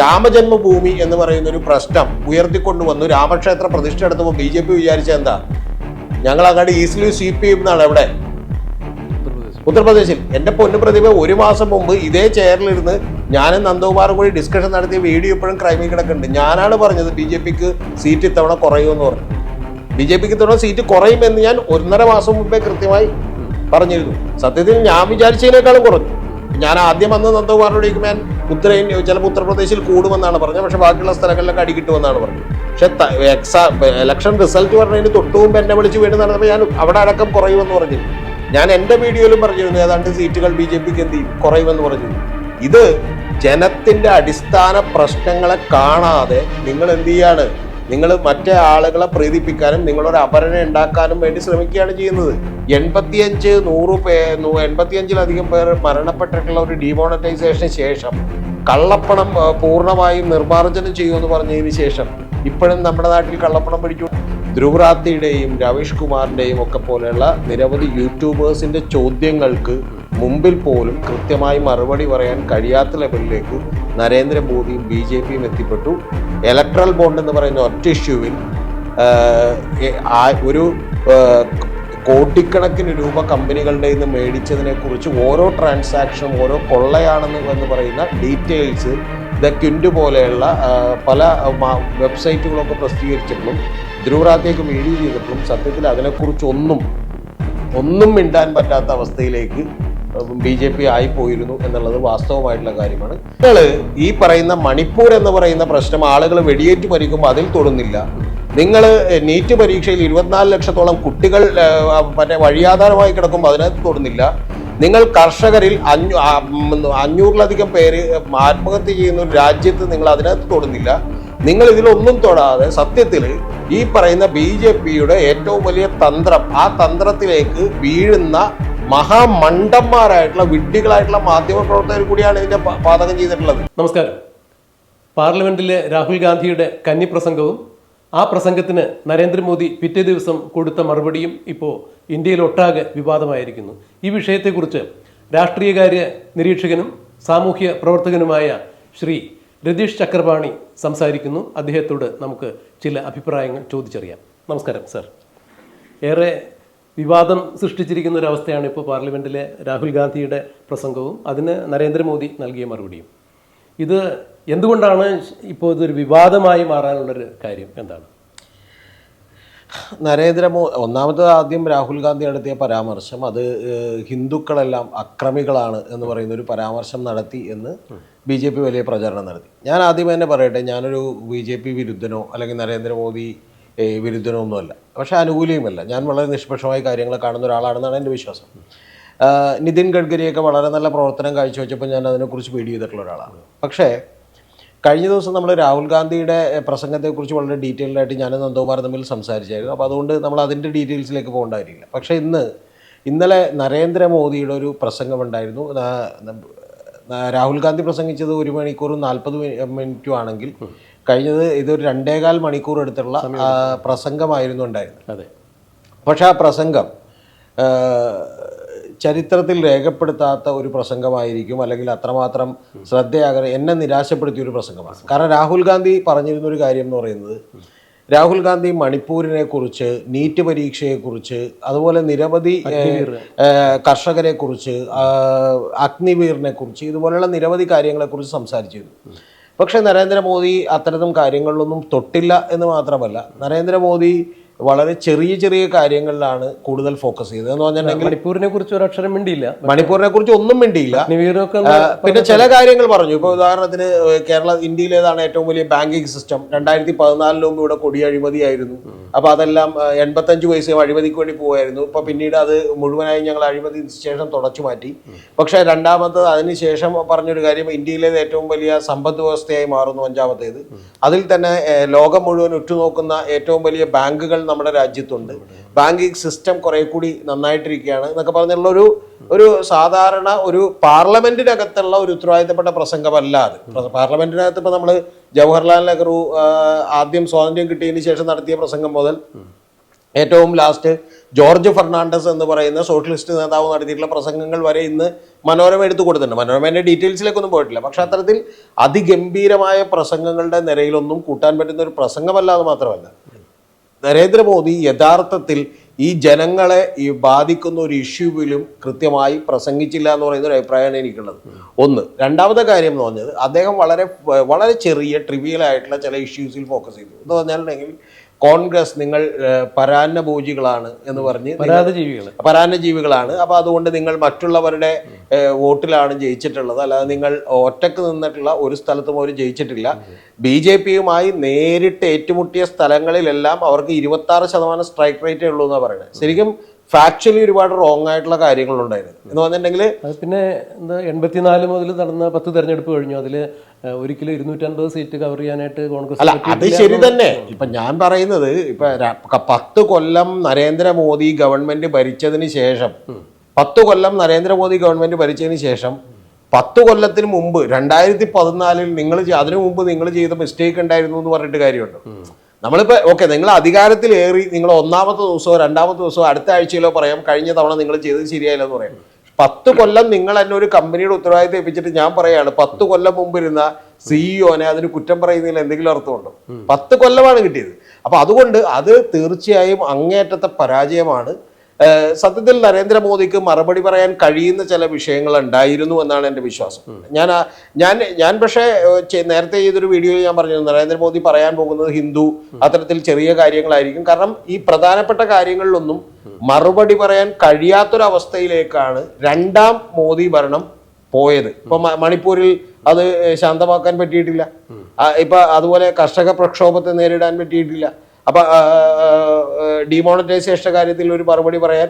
രാമജന്മഭൂമി എന്ന് പറയുന്ന ഒരു പ്രശ്നം ഉയർത്തിക്കൊണ്ടുവന്നു. രാമക്ഷേത്ര പ്രതിഷ്ഠ എടുത്തപ്പോൾ ബി ജെ പി വിചാരിച്ച എന്താ? ഞങ്ങൾ അങ്ങോട്ട് ഈസിലി സ്വീപ്പ് എന്നാണ് എവിടെ? ഉത്തർപ്രദേശിൽ. എന്റെ പൊന്നു പ്രതിഭ ഒരു മാസം മുമ്പ് ഇതേ ചെയറിലിരുന്ന് ഞാനും നന്ദകുമാറും കൂടി ഡിസ്കഷൻ നടത്തിയ വീഡിയോ ഇപ്പോഴും ക്രൈമിൽ കിടക്കുന്നുണ്ട്. ഞാനാണ് പറഞ്ഞത് ബി ജെ പിക്ക് സീറ്റ് ഇത്തവണ കുറയുമെന്ന് പറഞ്ഞു. ബി ജെ പിക്ക് ഇത്തവണ സീറ്റ് കുറയുമെന്ന് ഞാൻ ഒന്നര മാസം മുമ്പേ കൃത്യമായി പറഞ്ഞിരുന്നു. സത്യത്തിൽ ഞാൻ വിചാരിച്ചതിനേക്കാളും കുറഞ്ഞു. ഞാൻ ആദ്യം വന്ന് നന്ദകുമാറിനോടേക്ക് ഞാൻ ഉത്തരേന്ത്യ ചിലപ്പോൾ ഉത്തർപ്രദേശിൽ കൂടുമെന്നാണ് പറഞ്ഞത്. പക്ഷെ ബാക്കിയുള്ള സ്ഥലങ്ങളിലൊക്കെ അടി കിട്ടുമെന്നാണ് പറഞ്ഞത്. പക്ഷെ എക്സാ ഇലക്ഷൻ റിസൾട്ട് പറഞ്ഞതിന് തൊട്ടു മുമ്പ് എന്നെ വിളിച്ച് വീട് നടന്നപ്പോൾ ഞാൻ അവിടെ അടക്കം കുറയുമെന്ന് പറഞ്ഞു ഞാൻ എന്റെ വീഡിയോയിലും പറഞ്ഞിരുന്നു. ഏതാണ്ട് സീറ്റുകൾ ബി ജെ പിക്ക് എന്ത് ചെയ്യും? കുറയുമെന്ന് പറഞ്ഞു ഇത് ജനത്തിന്റെ അടിസ്ഥാന പ്രശ്നങ്ങളെ കാണാതെ നിങ്ങൾ എന്ത് ചെയ്യാണ്? നിങ്ങൾ മറ്റേ ആളുകളെ പ്രീതിപ്പിക്കാനും നിങ്ങളൊരു അപരനെ ഉണ്ടാക്കാനും വേണ്ടി ശ്രമിക്കുകയാണ് ചെയ്യുന്നത്. എൺപത്തിയഞ്ച് നൂറ് പേ എൺപത്തിയഞ്ചിലധികം പേർ മരണപ്പെട്ടിട്ടുള്ള ഒരു ഡിമോണറ്റൈസേഷന് ശേഷം കള്ളപ്പണം പൂർണമായും നിർമ്മാർജനം ചെയ്യുമെന്ന് പറഞ്ഞതിന് ശേഷം ഇപ്പോഴും നമ്മുടെ നാട്ടിൽ കള്ളപ്പണം പിടിച്ചു. ധ്രുവറാത്തിയുടെയും രവീഷ് കുമാറിന്റെയും ഒക്കെ പോലെയുള്ള നിരവധി യൂട്യൂബേഴ്സിന്റെ ചോദ്യങ്ങൾക്ക് മുമ്പിൽ പോലും കൃത്യമായി മറുപടി പറയാൻ കഴിയാത്ത ലെവലിലേക്ക് നരേന്ദ്രമോദിയും ബി ജെ പിയും എത്തിപ്പെട്ടു. ഇലക്ട്രൽ ബോണ്ട് എന്ന് പറയുന്ന ഒറ്റ ഇഷ്യൂവിൽ ഒരു കോടിക്കണക്കിന് രൂപ കമ്പനികളുടെ നിന്ന് മേടിച്ചതിനെ കുറിച്ച് ഓരോ ട്രാൻസാക്ഷനും ഓരോ കൊള്ളയാണെന്ന് എന്ന് പറയുന്ന ഡീറ്റെയിൽസ് ദ ക്വിൻഡ് പോലെയുള്ള പല വെബ്സൈറ്റുകളൊക്കെ പ്രസിദ്ധീകരിച്ചപ്പോഴും ധ്രുവറാത്തേക്ക് മീഡിയ ചെയ്തിട്ടും സത്യത്തിൽ അതിനെക്കുറിച്ചൊന്നും ഒന്നും മിണ്ടാൻ പറ്റാത്ത അവസ്ഥയിലേക്ക് ബി ജെ പി ആയിപ്പോയിരുന്നു എന്നുള്ളത് വാസ്തവമായിട്ടുള്ള കാര്യമാണ്. നിങ്ങൾ ഈ പറയുന്ന മണിപ്പൂർ എന്ന് പറയുന്ന പ്രശ്നം ആളുകൾ വെടിയേറ്റ് മരിക്കുമ്പോൾ അതിൽ തൊടുന്നില്ല. നിങ്ങൾ നീറ്റ് പരീക്ഷയിൽ ഇരുപത്തിനാല് ലക്ഷത്തോളം കുട്ടികൾ മറ്റേ വഴിയാധാരമായി കിടക്കുമ്പോൾ അതിനകത്ത് തൊടുന്നില്ല. നിങ്ങൾ കർഷകരിൽ അഞ്ഞൂ അഞ്ഞൂറിലധികം പേര് ആത്മഹത്യ ചെയ്യുന്ന ഒരു രാജ്യത്ത് നിങ്ങൾ അതിനകത്ത് തൊടുന്നില്ല. നിങ്ങൾ ഇതിലൊന്നും തൊടാതെ സത്യത്തിൽ ഈ പറയുന്ന ബി ജെ പിയുടെ ഏറ്റവും വലിയ തന്ത്രം ആ തന്ത്രത്തിലേക്ക് വീഴുന്ന മഹാമണ്ടന്മാരായിട്ടുള്ള വിഡ്ഢികളായിട്ടുള്ള മാധ്യമ പ്രവർത്തകർ കൂടിയാണ് ഇതിന്റെ പാതകം ചെയ്തിട്ടുള്ളത്. നമസ്കാരം. പാർലമെന്റിലെ രാഹുൽ ഗാന്ധിയുടെ കന്നിപ്രസംഗവും ആ പ്രസംഗത്തിന് നരേന്ദ്രമോദി പിറ്റേ ദിവസം കൊടുത്ത മറുപടിയും ഇപ്പോൾ ഇന്ത്യയിലൊട്ടാകെ വിവാദമായിരിക്കുന്നു. ഈ വിഷയത്തെക്കുറിച്ച് രാഷ്ട്രീയകാര്യ നിരീക്ഷകനും സാമൂഹ്യ പ്രവർത്തകനുമായ ശ്രീ രതീഷ് ചക്രപാണി സംസാരിക്കുന്നു. അദ്ദേഹത്തോട് നമുക്ക് ചില അഭിപ്രായങ്ങൾ ചോദിച്ചറിയാം. നമസ്കാരം സർ. ഏറെ വിവാദം സൃഷ്ടിച്ചിരിക്കുന്ന ഒരു അവസ്ഥയാണ് ഇപ്പോൾ പാർലമെന്റിലെ രാഹുൽ ഗാന്ധിയുടെ പ്രസംഗവും. അതിന് നരേന്ദ്രമോദി നൽകിയ മറുപടിയും. ഇത് എന്തുകൊണ്ടാണ് ഇപ്പോൾ ഇതൊരു വിവാദമായി മാറാനുള്ളൊരു കാര്യം എന്താണ്? നരേന്ദ്രമോദി ഒന്നാമത് ആദ്യം രാഹുൽ ഗാന്ധി നടത്തിയ പരാമർശം അത് ഹിന്ദുക്കളെല്ലാം അക്രമികളാണ് എന്ന് പറയുന്ന ഒരു പരാമർശം നടത്തി എന്ന് ബി ജെ പി വലിയ പ്രചരണം നടത്തി. ഞാൻ ആദ്യം തന്നെ പറയട്ടെ ഞാനൊരു ബി ജെ പി വിരുദ്ധനോ അല്ലെങ്കിൽ നരേന്ദ്രമോദി ഏഹ്, പക്ഷേ അനുകൂലിയുമല്ല ഞാൻ വളരെ നിഷ്പക്ഷമായി കാര്യങ്ങൾ കാണുന്ന ഒരാളാണെന്നാണ് എന്റെ വിശ്വാസം. നിതിൻ ഗഡ്കരിയൊക്കെ വളരെ നല്ല പ്രവർത്തനം കാഴ്ചവെച്ചപ്പോൾ ഞാൻ അതിനെക്കുറിച്ച് പേടി ചെയ്തിട്ടുള്ള ഒരാളാണ്. പക്ഷേ കഴിഞ്ഞ ദിവസം നമ്മൾ രാഹുൽ ഗാന്ധിയുടെ പ്രസംഗത്തെക്കുറിച്ച് വളരെ ഡീറ്റെയിൽഡ് ആയിട്ട് ഞാൻ നന്ദകുമാർ തമ്മിൽ സംസാരിച്ചായിരുന്നു. അപ്പോൾ അതുകൊണ്ട് നമ്മൾ അതിന്റെ ഡീറ്റെയിൽസിലേക്ക് പോകേണ്ടായിരിക്കില്ല പക്ഷേ ഇന്ന് ഇന്നലെ നരേന്ദ്രമോദിയുടെ ഒരു പ്രസംഗമുണ്ടായിരുന്നു. ന- ന- ന- രാഹുൽ ഗാന്ധി പ്രസംഗിച്ചത് ഒരു മണിക്കൂറും നാൽപ്പത് മിനിറ്റും ആണെങ്കിൽ കഴിഞ്ഞത് ഇതൊരു രണ്ടേകാൽ മണിക്കൂർ എടുത്തുള്ള പ്രസംഗമായിരുന്നു ഉണ്ടായിരുന്നത്. അതെ. പക്ഷെ ആ പ്രസംഗം ചരിത്രത്തിൽ രേഖപ്പെടുത്താത്ത ഒരു പ്രസംഗമായിരിക്കും അല്ലെങ്കിൽ അത്രമാത്രം ശ്രദ്ധയാകെ എന്നെ നിരാശപ്പെടുത്തിയ ഒരു പ്രസംഗമാണ്. കാരണം രാഹുൽ ഗാന്ധി പറഞ്ഞിരുന്ന ഒരു കാര്യം എന്ന് പറയുന്നത് രാഹുൽ ഗാന്ധി മണിപ്പൂരിനെ കുറിച്ച് നീറ്റ് പരീക്ഷയെക്കുറിച്ച് അതുപോലെ നിരവധി കർഷകരെ കുറിച്ച് അഗ്നിവീറിനെ കുറിച്ച് ഇതുപോലെയുള്ള നിരവധി കാര്യങ്ങളെക്കുറിച്ച് സംസാരിച്ചിരുന്നു. പക്ഷേ നരേന്ദ്രമോദി അത്തരം കാര്യങ്ങളിലൊന്നും തൊട്ടില്ല എന്ന് മാത്രമല്ല. നരേന്ദ്രമോദി വളരെ ചെറിയ ചെറിയ കാര്യങ്ങളിലാണ് കൂടുതൽ ഫോക്കസ് ചെയ്തത്. എന്ന് പറഞ്ഞിട്ടുണ്ടെങ്കിൽ മണിപ്പൂരിനെ കുറിച്ച് ഒരു അക്ഷരം മിണ്ടിയില്ല. മണിപ്പൂരിനെ കുറിച്ച് ഒന്നും മിണ്ടിയില്ല. പിന്നെ ചില കാര്യങ്ങൾ പറഞ്ഞു. ഇപ്പോൾ ഉദാഹരണത്തിന് കേരള ഇന്ത്യയിലേതാണ് ഏറ്റവും വലിയ ബാങ്കിങ് സിസ്റ്റം രണ്ടായിരത്തി പതിനാലിന് മുമ്പ് ഇവിടെ കൊടി അഴിമതിയായിരുന്നു. അപ്പൊ അതെല്ലാം എൺപത്തി എൺപത്തഞ്ച് വയസ്സ് അഴിമതിക്ക് വേണ്ടി പോവായിരുന്നു. ഇപ്പൊ പിന്നീട് അത് മുഴുവനായി ഞങ്ങൾ അഴിമതി ശേഷം തുടച്ചു മാറ്റി. പക്ഷെ രണ്ടാമത്തത് അതിനുശേഷം പറഞ്ഞൊരു കാര്യം ഇന്ത്യയിലേത് ഏറ്റവും വലിയ സമ്പദ് വ്യവസ്ഥയായി മാറുന്നു അഞ്ചാമത്തേത്. അതിൽ തന്നെ ലോകം മുഴുവൻ ഉറ്റുനോക്കുന്ന ഏറ്റവും വലിയ ബാങ്കുകൾ നമ്മുടെ രാജ്യത്തുണ്ട്. ബാങ്കിങ് സിസ്റ്റം കുറെ കൂടി നന്നായിട്ടിരിക്കുകയാണ് എന്നൊക്കെ പറഞ്ഞുള്ള ഒരു ഒരു സാധാരണ ഒരു പാർലമെന്റിനകത്തുള്ള ഒരു ഉത്തരവാദിത്തപ്പെട്ട പ്രസംഗമല്ല അത്. പാർലമെന്റിനകത്ത് ഇപ്പൊ നമ്മൾ ജവഹർലാൽ നെഹ്റു ആദ്യം സ്വാതന്ത്ര്യം കിട്ടിയതിന് ശേഷം നടത്തിയ പ്രസംഗം മുതൽ ഏറ്റവും ലാസ്റ്റ് ജോർജ് ഫെർണാണ്ടസ് എന്ന് പറയുന്ന സോഷ്യലിസ്റ്റ് നേതാവ് നടത്തിയിട്ടുള്ള പ്രസംഗങ്ങൾ വരെ ഇന്ന് മനോരമ എടുത്തു കൊടുത്തിട്ടുണ്ട്. മനോരമേന്റെ ഡീറ്റെയിൽസിലേക്കൊന്നും പോയിട്ടില്ല. പക്ഷെ അത്തരത്തിൽ അതിഗംഭീരമായ പ്രസംഗങ്ങളുടെ നിരയിലൊന്നും കൂട്ടാൻ പറ്റുന്ന ഒരു പ്രസംഗമല്ലാതെ മാത്രമല്ല. നരേന്ദ്രമോദി യഥാർത്ഥത്തിൽ ഈ ജനങ്ങളെ ഈ ബാധിക്കുന്ന ഒരു ഇഷ്യൂവിലും കൃത്യമായി പ്രസംഗിച്ചില്ല എന്ന് പറയുന്ന ഒരു അഭിപ്രായമാണ് എനിക്കുള്ളത്. ഒന്ന്. രണ്ടാമത്തെ കാര്യം എന്ന് പറഞ്ഞത് അദ്ദേഹം വളരെ വളരെ ചെറിയ ട്രിവിയൽ ആയിട്ടുള്ള ചില ഇഷ്യൂസിൽ ഫോക്കസ് ചെയ്തു. എന്ന് പറഞ്ഞിട്ടുണ്ടെങ്കിൽ കോൺഗ്രസ് നിങ്ങൾ പരാന്നഭോജികളാണ് എന്ന് പറഞ്ഞ് പരാത ജീവികൾ പരാന്നജീവികളാണ്. അപ്പോൾ അതുകൊണ്ട് നിങ്ങൾ മറ്റുള്ളവരുടെ വോട്ടിലാണ് ജയിച്ചിട്ടുള്ളത്. അല്ലാതെ നിങ്ങൾ ഒറ്റയ്ക്ക് നിന്നിട്ടുള്ള ഒരു സ്ഥലത്തും അവർ ജയിച്ചിട്ടില്ല. ബി ജെ പിയുമായി നേരിട്ട് ഏറ്റുമുട്ടിയ സ്ഥലങ്ങളിലെല്ലാം അവർക്ക് ഇരുപത്തി ആറ് ശതമാനം സ്ട്രൈക്ക് റേറ്റേ ഉള്ളൂ എന്നാണ് പറയുന്നത്. ശരിക്കും ഫാക്ച്വലി ഒരുപാട് റോങ് ആയിട്ടുള്ള കാര്യങ്ങളുണ്ടായിരുന്നു. എന്ന് പറഞ്ഞിട്ടുണ്ടെങ്കിൽ പിന്നെ എന്താ എൺപത്തിനാല് മുതൽ നടന്ന പത്ത് തെരഞ്ഞെടുപ്പ് കഴിഞ്ഞു. അതിൽ ഒരിക്കലും ഇരുന്നൂറ്റൻപത് സീറ്റ് കവർ ചെയ്യാനായിട്ട് കോൺഗ്രസ് അല്ല അത് ശരി തന്നെ. ഇപ്പൊ ഞാൻ പറയുന്നത് ഇപ്പൊ പത്ത് കൊല്ലം നരേന്ദ്രമോദി ഗവൺമെന്റ് ഭരിച്ചതിന് ശേഷം പത്ത് കൊല്ലം നരേന്ദ്രമോദി ഗവൺമെന്റ് ഭരിച്ചതിന് ശേഷം പത്ത് കൊല്ലത്തിന് മുമ്പ് രണ്ടായിരത്തി പതിനാലിൽ നിങ്ങൾ അതിനു മുമ്പ് നിങ്ങൾ ചെയ്ത മിസ്റ്റേക്ക് ഉണ്ടായിരുന്നു എന്ന് പറഞ്ഞിട്ട് കാര്യമുണ്ട്. നമ്മളിപ്പോ ഓക്കെ നിങ്ങൾ അധികാരത്തിൽ ഏറി നിങ്ങൾ ഒന്നാമത്തെ ദിവസമോ രണ്ടാമത്തെ ദിവസമോ അടുത്ത ആഴ്ചയിലോ പറയാം കഴിഞ്ഞ തവണ നിങ്ങൾ ചെയ്തത് ശരിയായില്ല എന്ന് പറയാം. പത്ത് കൊല്ലം നിങ്ങൾ എന്നെ ഒരു കമ്പനിയുടെ ഉത്തരവാദിത്തം ഏൽപ്പിച്ചിട്ട് ഞാൻ പറയാണ് പത്ത് കൊല്ലം മുമ്പ് ഇരുന്ന സിഇഒനെ അതിന് കുറ്റം പറയുന്നതിൽ എന്തെങ്കിലും അർത്ഥമുണ്ടോ? പത്ത് കൊല്ലമാണ് കിട്ടിയത്. അപ്പൊ അതുകൊണ്ട് അത് തീർച്ചയായും അങ്ങേറ്റത്തെ പരാജയമാണ് സത്യത്തിൽ നരേന്ദ്രമോദിക്ക് മറുപടി പറയാൻ കഴിയുന്ന ചില വിഷയങ്ങൾ ഉണ്ടായിരുന്നു എന്നാണ് എന്റെ വിശ്വാസം. ഞാൻ ഞാൻ ഞാൻ പക്ഷേ നേരത്തെ ചെയ്തൊരു വീഡിയോയിൽ ഞാൻ പറഞ്ഞു നരേന്ദ്രമോദി പറയാൻ പോകുന്നത് ഹിന്ദു അത്തരത്തിൽ ചെറിയ കാര്യങ്ങളായിരിക്കും. കാരണം ഈ പ്രധാനപ്പെട്ട കാര്യങ്ങളിലൊന്നും മറുപടി പറയാൻ കഴിയാത്തൊരവസ്ഥയിലേക്കാണ് രണ്ടാം മോദി ഭരണം പോയത്. ഇപ്പൊ മണിപ്പൂരിൽ അത് ശാന്തമാക്കാൻ പറ്റിയിട്ടില്ല. ഇപ്പൊ അതുപോലെ കർഷക പ്രക്ഷോഭത്തെ നേരിടാൻ പറ്റിയിട്ടില്ല. അപ്പൊ ഡിമോണിറ്റൈസേഷൻ കാര്യത്തിൽ ഒരു മറുപടി പറയാൻ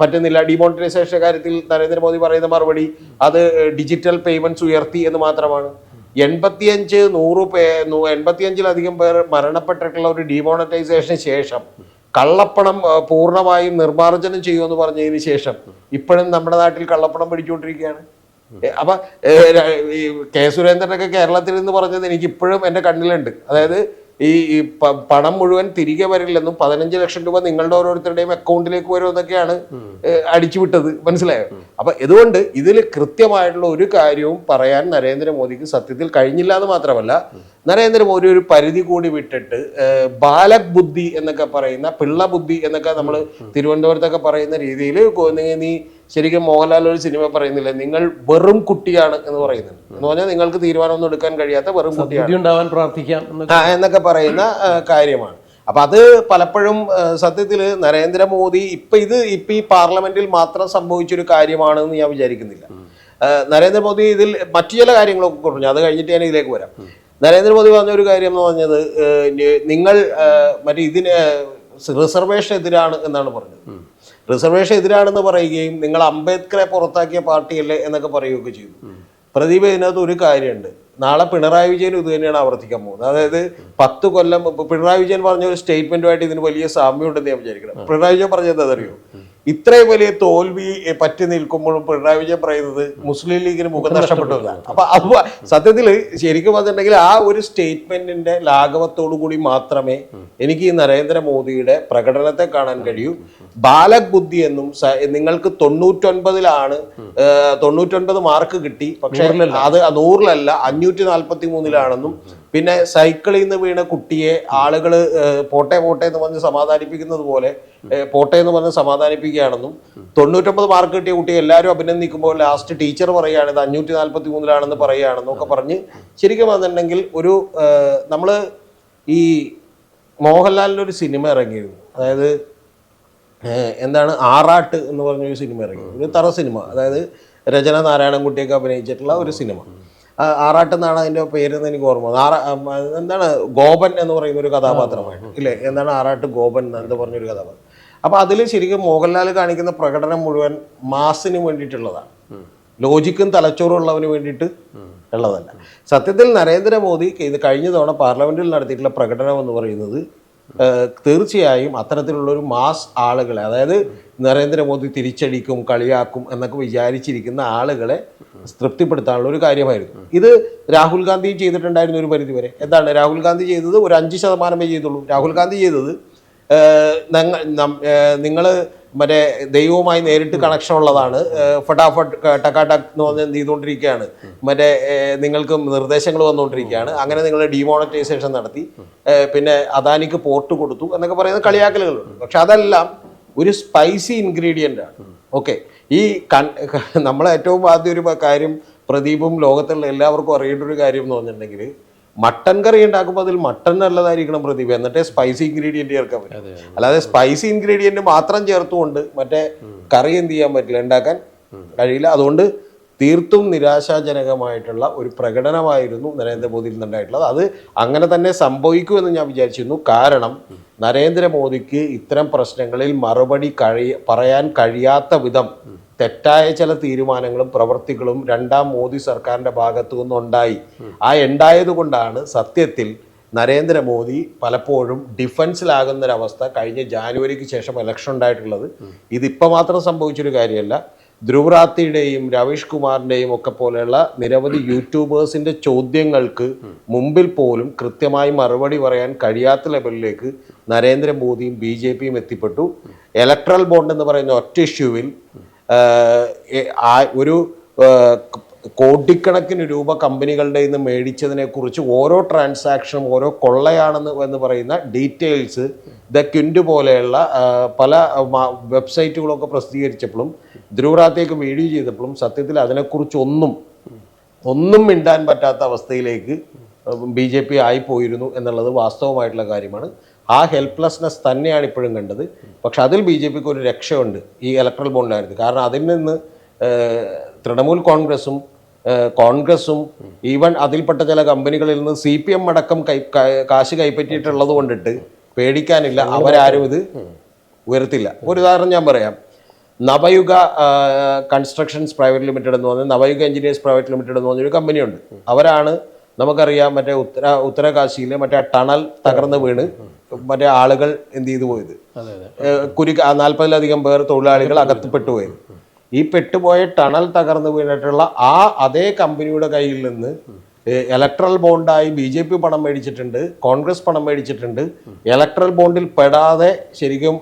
പറ്റുന്നില്ല. ഡിമോണിറ്റൈസേഷൻ കാര്യത്തിൽ നരേന്ദ്രമോദി പറയുന്ന മറുപടി അത് ഡിജിറ്റൽ പേയ്മെന്റ്സ് ഉയർത്തി എന്ന് മാത്രമാണ്. എൺപത്തിയഞ്ച് നൂറ് പേ എൺപത്തിയഞ്ചിലധികം പേർ മരണപ്പെട്ടിട്ടുള്ള ഒരു ഡിമോണിറ്റൈസേഷന് ശേഷം കള്ളപ്പണം പൂർണമായും നിർമ്മാർജനം ചെയ്യുമെന്ന് പറഞ്ഞതിന് ശേഷം ഇപ്പോഴും നമ്മുടെ നാട്ടിൽ കള്ളപ്പണം പിടിച്ചുകൊണ്ടിരിക്കുകയാണ്. അപ്പൊ കെ സുരേന്ദ്രനൊക്കെ കേരളത്തിൽ നിന്ന് പറഞ്ഞത് എനിക്ക് ഇപ്പോഴും എന്റെ കണ്ണിലുണ്ട്. അതായത് ഈ പണം മുഴുവൻ തിരികെ വരില്ലെന്നും പതിനഞ്ച് ലക്ഷം രൂപ നിങ്ങളുടെ ഓരോരുത്തരുടെയും അക്കൗണ്ടിലേക്ക് വരുമെന്നൊക്കെയാണ് അടിച്ചുവിട്ടത്. മനസ്സിലായോ? അപ്പൊ ഇതുകൊണ്ട് ഇതിൽ കൃത്യമായിട്ടുള്ള ഒരു കാര്യവും പറയാൻ നരേന്ദ്രമോദിക്ക് സത്യത്തിൽ കഴിഞ്ഞില്ല എന്ന് മാത്രമല്ല നരേന്ദ്രമോദി ഒരു പരിധി കൂടി വിട്ടിട്ട് ബാലബുദ്ധി എന്നൊക്കെ പറയുന്ന പിള്ള ബുദ്ധി എന്നൊക്കെ നമ്മൾ തിരുവനന്തപുരത്തൊക്കെ പറയുന്ന രീതിയിൽ നീ ശരിക്കും മോഹൻലാൽ ഒരു സിനിമ പറയുന്നില്ല? നിങ്ങൾ വെറും കുട്ടിയാണ് എന്ന് പറയുന്നുണ്ട്. എന്ന് പറഞ്ഞാൽ നിങ്ങൾക്ക് തീരുമാനമൊന്നും എടുക്കാൻ കഴിയാത്ത വെറും കുട്ടിയാണ്. പ്രാർത്ഥിക്കാം എന്നൊക്കെ. പറയുന്ന കാര്യമാണ്. അപ്പൊ അത് പലപ്പോഴും സത്യത്തിൽ നരേന്ദ്രമോദി ഇപ്പൊ ഇത് ഇപ്പൊ ഈ പാർലമെന്റിൽ മാത്രം സംഭവിച്ചൊരു കാര്യമാണെന്ന് ഞാൻ വിചാരിക്കുന്നില്ല. നരേന്ദ്രമോദി ഇതിൽ മറ്റു ചില കാര്യങ്ങളൊക്കെ പറഞ്ഞു അത് കഴിഞ്ഞിട്ട് ഞാൻ ഇതിലേക്ക് വരാം. നരേന്ദ്രമോദി പറഞ്ഞ ഒരു കാര്യം എന്ന് പറഞ്ഞത് നിങ്ങൾ മറ്റേ ഇതിന് റിസർവേഷൻ എതിരാണ് എന്നാണ് പറഞ്ഞത്. റിസർവേഷൻ എതിരാണെന്ന് പറയുകയും നിങ്ങൾ അംബേദ്കറെ പുറത്താക്കിയ പാർട്ടിയല്ലേ എന്നൊക്കെ പറയുകയൊക്കെ ചെയ്തു. പ്രദീപ് ഇതിനകത്ത് ഒരു കാര്യമുണ്ട്. നാളെ പിണറായി വിജയൻ ഇത് തന്നെയാണ് ആവർത്തിക്കാൻ പോകുന്നത്. അതായത് പത്ത് കൊല്ലം പിണറായി വിജയൻ പറഞ്ഞ ഒരു സ്റ്റേറ്റ്മെന്റുമായിട്ട് ഇതിന് വലിയ സാമ്യമുണ്ടെന്ന് ഞാൻ വിചാരിക്കണം പിണറായി വിജയൻ പറഞ്ഞത് അതറിയോ ഇത്രയും വലിയ തോൽവി പറ്റി നിൽക്കുമ്പോഴും പിണറായി വിജയൻ പറയുന്നത് മുസ്ലിം ലീഗിന് മുഖം നഷ്ടപ്പെട്ടു എന്നാണ്. അപ്പൊ അത് സത്യത്തിൽ ശരിക്കും പറഞ്ഞിട്ടുണ്ടെങ്കിൽ ആ ഒരു സ്റ്റേറ്റ്മെന്റിന്റെ ലാഘവത്തോടു കൂടി മാത്രമേ എനിക്ക് ഈ നരേന്ദ്രമോദിയുടെ പ്രകടനത്തെ കാണാൻ കഴിയൂ. ബാലക് ബുദ്ധി എന്നും നിങ്ങൾക്ക് തൊണ്ണൂറ്റൊൻപതിലാണ് തൊണ്ണൂറ്റൊൻപത് മാർക്ക് കിട്ടി. പക്ഷേ അത് നൂറിലല്ല അഞ്ഞൂറ്റി നാൽപ്പത്തി മൂന്നിലാണെന്നും പിന്നെ സൈക്കിളിൽ നിന്ന് വീണ കുട്ടിയെ ആളുകൾ പോട്ടെ പോട്ടെ എന്ന് പറഞ്ഞ് സമാധാനിപ്പിക്കുന്നത് പോലെ പോട്ടെ എന്ന് പറഞ്ഞ് സമാധാനിപ്പിക്കുകയാണെന്നും തൊണ്ണൂറ്റൊമ്പത് മാർക്ക് കിട്ടിയ കുട്ടിയെ എല്ലാവരും അഭിനന്ദിക്കുമ്പോൾ ലാസ്റ്റ് ടീച്ചർ പറയുകയാണ് ഇത് അഞ്ഞൂറ്റി നാൽപ്പത്തി മൂന്നിലാണെന്ന് പറയുകയാണെന്നും ഒക്കെ പറഞ്ഞ് ശരിക്കും വന്നിട്ടുണ്ടെങ്കിൽ ഒരു നമ്മൾ ഈ മോഹൻലാലിന്റെ ഒരു സിനിമ ഇറങ്ങിയിരുന്നു. അതായത് എന്താണ് ആറാട്ട് എന്ന് പറഞ്ഞൊരു സിനിമ ഇറങ്ങി. ഒരു തറ സിനിമ. അതായത് രചന നാരായണൻകുട്ടിയൊക്കെ അഭിനയിച്ചിട്ടുള്ള ഒരു സിനിമ. ആ, ആറാട്ട് എന്നാണ് അതിന്റെ പേരെന്ന് എനിക്ക് ഓർമ്മ എന്താണ് ഗോപൻ എന്ന് പറയുന്ന ഒരു കഥാപാത്രമായിട്ട് ഇല്ലേ? എന്താണ് ആറാട്ട് ഗോപൻ എന്ന് പറഞ്ഞൊരു കഥാപാത്രം. അപ്പൊ അതിൽ ശരിക്കും മോഹൻലാൽ കാണിക്കുന്ന പ്രകടനം മുഴുവൻ മാസിന് വേണ്ടിയിട്ടുള്ളതാണ്. ലോജിക്കും തലച്ചോറും ഉള്ളവന് വേണ്ടിയിട്ട് ഉള്ളതല്ല. സത്യത്തിൽ നരേന്ദ്രമോദി ഇത് കഴിഞ്ഞ തവണ പാർലമെന്റിൽ നടത്തിയിട്ടുള്ള പ്രകടനം എന്ന് പറയുന്നത് തീർച്ചയായും അത്തരത്തിലുള്ള ഒരു മാസ് ആളുകളെ അതായത് നരേന്ദ്രമോദി തിരിച്ചടിക്കും കളിയാക്കും എന്നൊക്കെ വിചാരിച്ചിരിക്കുന്ന ആളുകളെ തൃപ്തിപ്പെടുത്താനുള്ള ഒരു കാര്യമായിരുന്നു. ഇത് രാഹുൽ ഗാന്ധിയും ചെയ്തിട്ടുണ്ടായിരുന്നു ഒരു പരിധിവരെ. എന്താണ്? രാഹുൽ ഗാന്ധി ചെയ്തത് ഒരു അഞ്ച് ശതമാനമേ ചെയ്തുള്ളൂ. രാഹുൽ ഗാന്ധി ചെയ്തത് നിങ്ങൾ മറ്റേ ദൈവവുമായി നേരിട്ട് കണക്ഷൻ ഉള്ളതാണ്. ഫട്ടാഫട്ട് ടക്കാട്ടക് എന്ന് പറഞ്ഞ് ചെയ്തുകൊണ്ടിരിക്കുകയാണ് മറ്റേ നിങ്ങൾക്ക് നിർദ്ദേശങ്ങൾ വന്നുകൊണ്ടിരിക്കുകയാണ്. അങ്ങനെ നിങ്ങൾ ഡിമോണറ്റൈസേഷൻ നടത്തി. പിന്നെ അദാനിക്ക് പോർട്ട് കൊടുത്തു എന്നൊക്കെ പറയുന്ന കളിയാക്കലുകളുണ്ട്. പക്ഷെ അതെല്ലാം ഒരു സ്പൈസി ഇൻഗ്രീഡിയന്റ് ആണ്. ഓക്കെ ഈ കൺ നമ്മൾ ഏറ്റവും ആദ്യം ഒരു കാര്യം പ്രദീപും ലോകത്തുള്ള എല്ലാവർക്കും അറിയേണ്ട ഒരു കാര്യം എന്ന് പറഞ്ഞിട്ടുണ്ടെങ്കിൽ മട്ടൻ കറി ഉണ്ടാക്കുമ്പോൾ അതിൽ മട്ടൻ നല്ലതായിരിക്കണം പ്രദീപ്. എന്നിട്ടേ സ്പൈസി ഇൻഗ്രീഡിയന്റ് ചേർക്കാൻ പറ്റും. അല്ലാതെ സ്പൈസി ഇൻഗ്രീഡിയന്റ് മാത്രം ചേർത്തുകൊണ്ട് മറ്റേ കറി എന്ത് ചെയ്യാൻ പറ്റില്ല ഉണ്ടാക്കാൻ കഴിയില്ല. അതുകൊണ്ട് തീർത്തും നിരാശാജനകമായിട്ടുള്ള ഒരു പ്രകടനമായിരുന്നു നരേന്ദ്രമോദിയിൽ നിന്നുണ്ടായിട്ടുള്ളത്. അത് അങ്ങനെ തന്നെ സംഭവിക്കുമെന്ന് ഞാൻ വിചാരിച്ചിരുന്നു. കാരണം നരേന്ദ്രമോദിക്ക് ഇത്തരം പ്രശ്നങ്ങളിൽ മറുപടി കഴി പറയാൻ കഴിയാത്ത വിധം തെറ്റായ ചില തീരുമാനങ്ങളും പ്രവർത്തികളും രണ്ടാം മോദി സർക്കാരിന്റെ ഭാഗത്തു നിന്നുണ്ടായി. ആ ഉണ്ടായതുകൊണ്ടാണ് സത്യത്തിൽ നരേന്ദ്രമോദി പലപ്പോഴും ഡിഫൻസിലാകുന്ന ഒരവസ്ഥ കഴിഞ്ഞ ജാനുവരിക്ക് ശേഷം ഇലക്ഷൻ ഉണ്ടായിട്ടുള്ളത്. ഇതിപ്പോൾ മാത്രം സംഭവിച്ചൊരു കാര്യമല്ല. ധ്രുവറാത്തിയുടെയും രവീഷ് കുമാറിന്റെയും ഒക്കെ പോലെയുള്ള നിരവധി യൂട്യൂബേഴ്സിന്റെ ചോദ്യങ്ങൾക്ക് മുമ്പിൽ പോലും കൃത്യമായി മറുപടി പറയാൻ കഴിയാത്ത ലെവലിലേക്ക് നരേന്ദ്രമോദിയും ബി ജെ പിയും എത്തിപ്പെട്ടു. ഇലക്ട്രൽ ബോണ്ട് എന്ന് പറയുന്ന ഒറ്റ ഇഷ്യൂവിൽ ഒരു കോടിക്കണക്കിന് രൂപ കമ്പനികളുടെ നിന്ന് മേടിച്ചതിനെ കുറിച്ച് ഓരോ ട്രാൻസാക്ഷനും ഓരോ കൊള്ളയാണെന്ന് എന്ന് പറയുന്ന ഡീറ്റെയിൽസ് ദ ക്വിൻഡ് പോലെയുള്ള പല വെബ്സൈറ്റുകളൊക്കെ പ്രസിദ്ധീകരിച്ചപ്പോഴും ധ്രുവറാത്തേക്ക് വീഡിയോ ചെയ്തപ്പോഴും സത്യത്തിൽ അതിനെക്കുറിച്ച് ഒന്നും ഒന്നും മിണ്ടാൻ പറ്റാത്ത അവസ്ഥയിലേക്ക് ബി ജെ പി ആയിപ്പോയിരുന്നു എന്നുള്ളത് വാസ്തവമായിട്ടുള്ള കാര്യമാണ്. ആ ഹെൽപ്ലെസ്നെസ് തന്നെയാണ് ഇപ്പോഴും കണ്ടത്. പക്ഷെ അതിൽ ബി ജെ പിക്ക് ഒരു രക്ഷയുണ്ട് ഈ ഇലക്ട്രൽ ബോണ്ട് കാര്യത്തിൽ കാരണം അതിൽ നിന്ന് തൃണമൂൽ കോൺഗ്രസും കോൺഗ്രസും ഈവൻ അതിൽപ്പെട്ട ചില കമ്പനികളിൽ നിന്ന് സി പി എം അടക്കം കാ- കാശ് കൈപ്പറ്റിയിട്ടുള്ളത് കൊണ്ടിട്ട് പേടിക്കാനില്ല. അവരാരും ഇത് ഉയർത്തില്ല. ഒരു ഉദാഹരണം ഞാൻ പറയാം. നവയുഗ കൺസ്ട്രക്ഷൻസ് പ്രൈവറ്റ് ലിമിറ്റഡ് എന്ന് പറഞ്ഞ നവയുഗ എഞ്ചിനീയേഴ്സ് പ്രൈവറ്റ് ലിമിറ്റഡ് എന്ന് പറഞ്ഞൊരു കമ്പനിയുണ്ട്. അവരാണ് നമുക്കറിയാം മറ്റേ ഉത്തര ഉത്തരകാശിയിലെ മറ്റേ ടണൽ തകർന്ന് വീണ് മറ്റേ ആളുകൾ എന്ത് ചെയ്തു പോയത്? കുരു നാൽപ്പതിലധികം പേർ തൊഴിലാളികൾ അകത്ത് പോയത് ഈ പെട്ടുപോയ ടണൽ തകർന്നു വീണിട്ടുള്ള ആ അതേ കമ്പനിയുടെ കയ്യിൽ നിന്ന് ഇലക്ട്രൽ ബോണ്ടായി ബി ജെ പി പണം മേടിച്ചിട്ടുണ്ട് കോൺഗ്രസ് പണം മേടിച്ചിട്ടുണ്ട്. ഇലക്ട്രൽ ബോണ്ടിൽ പെടാതെ ശരിക്കും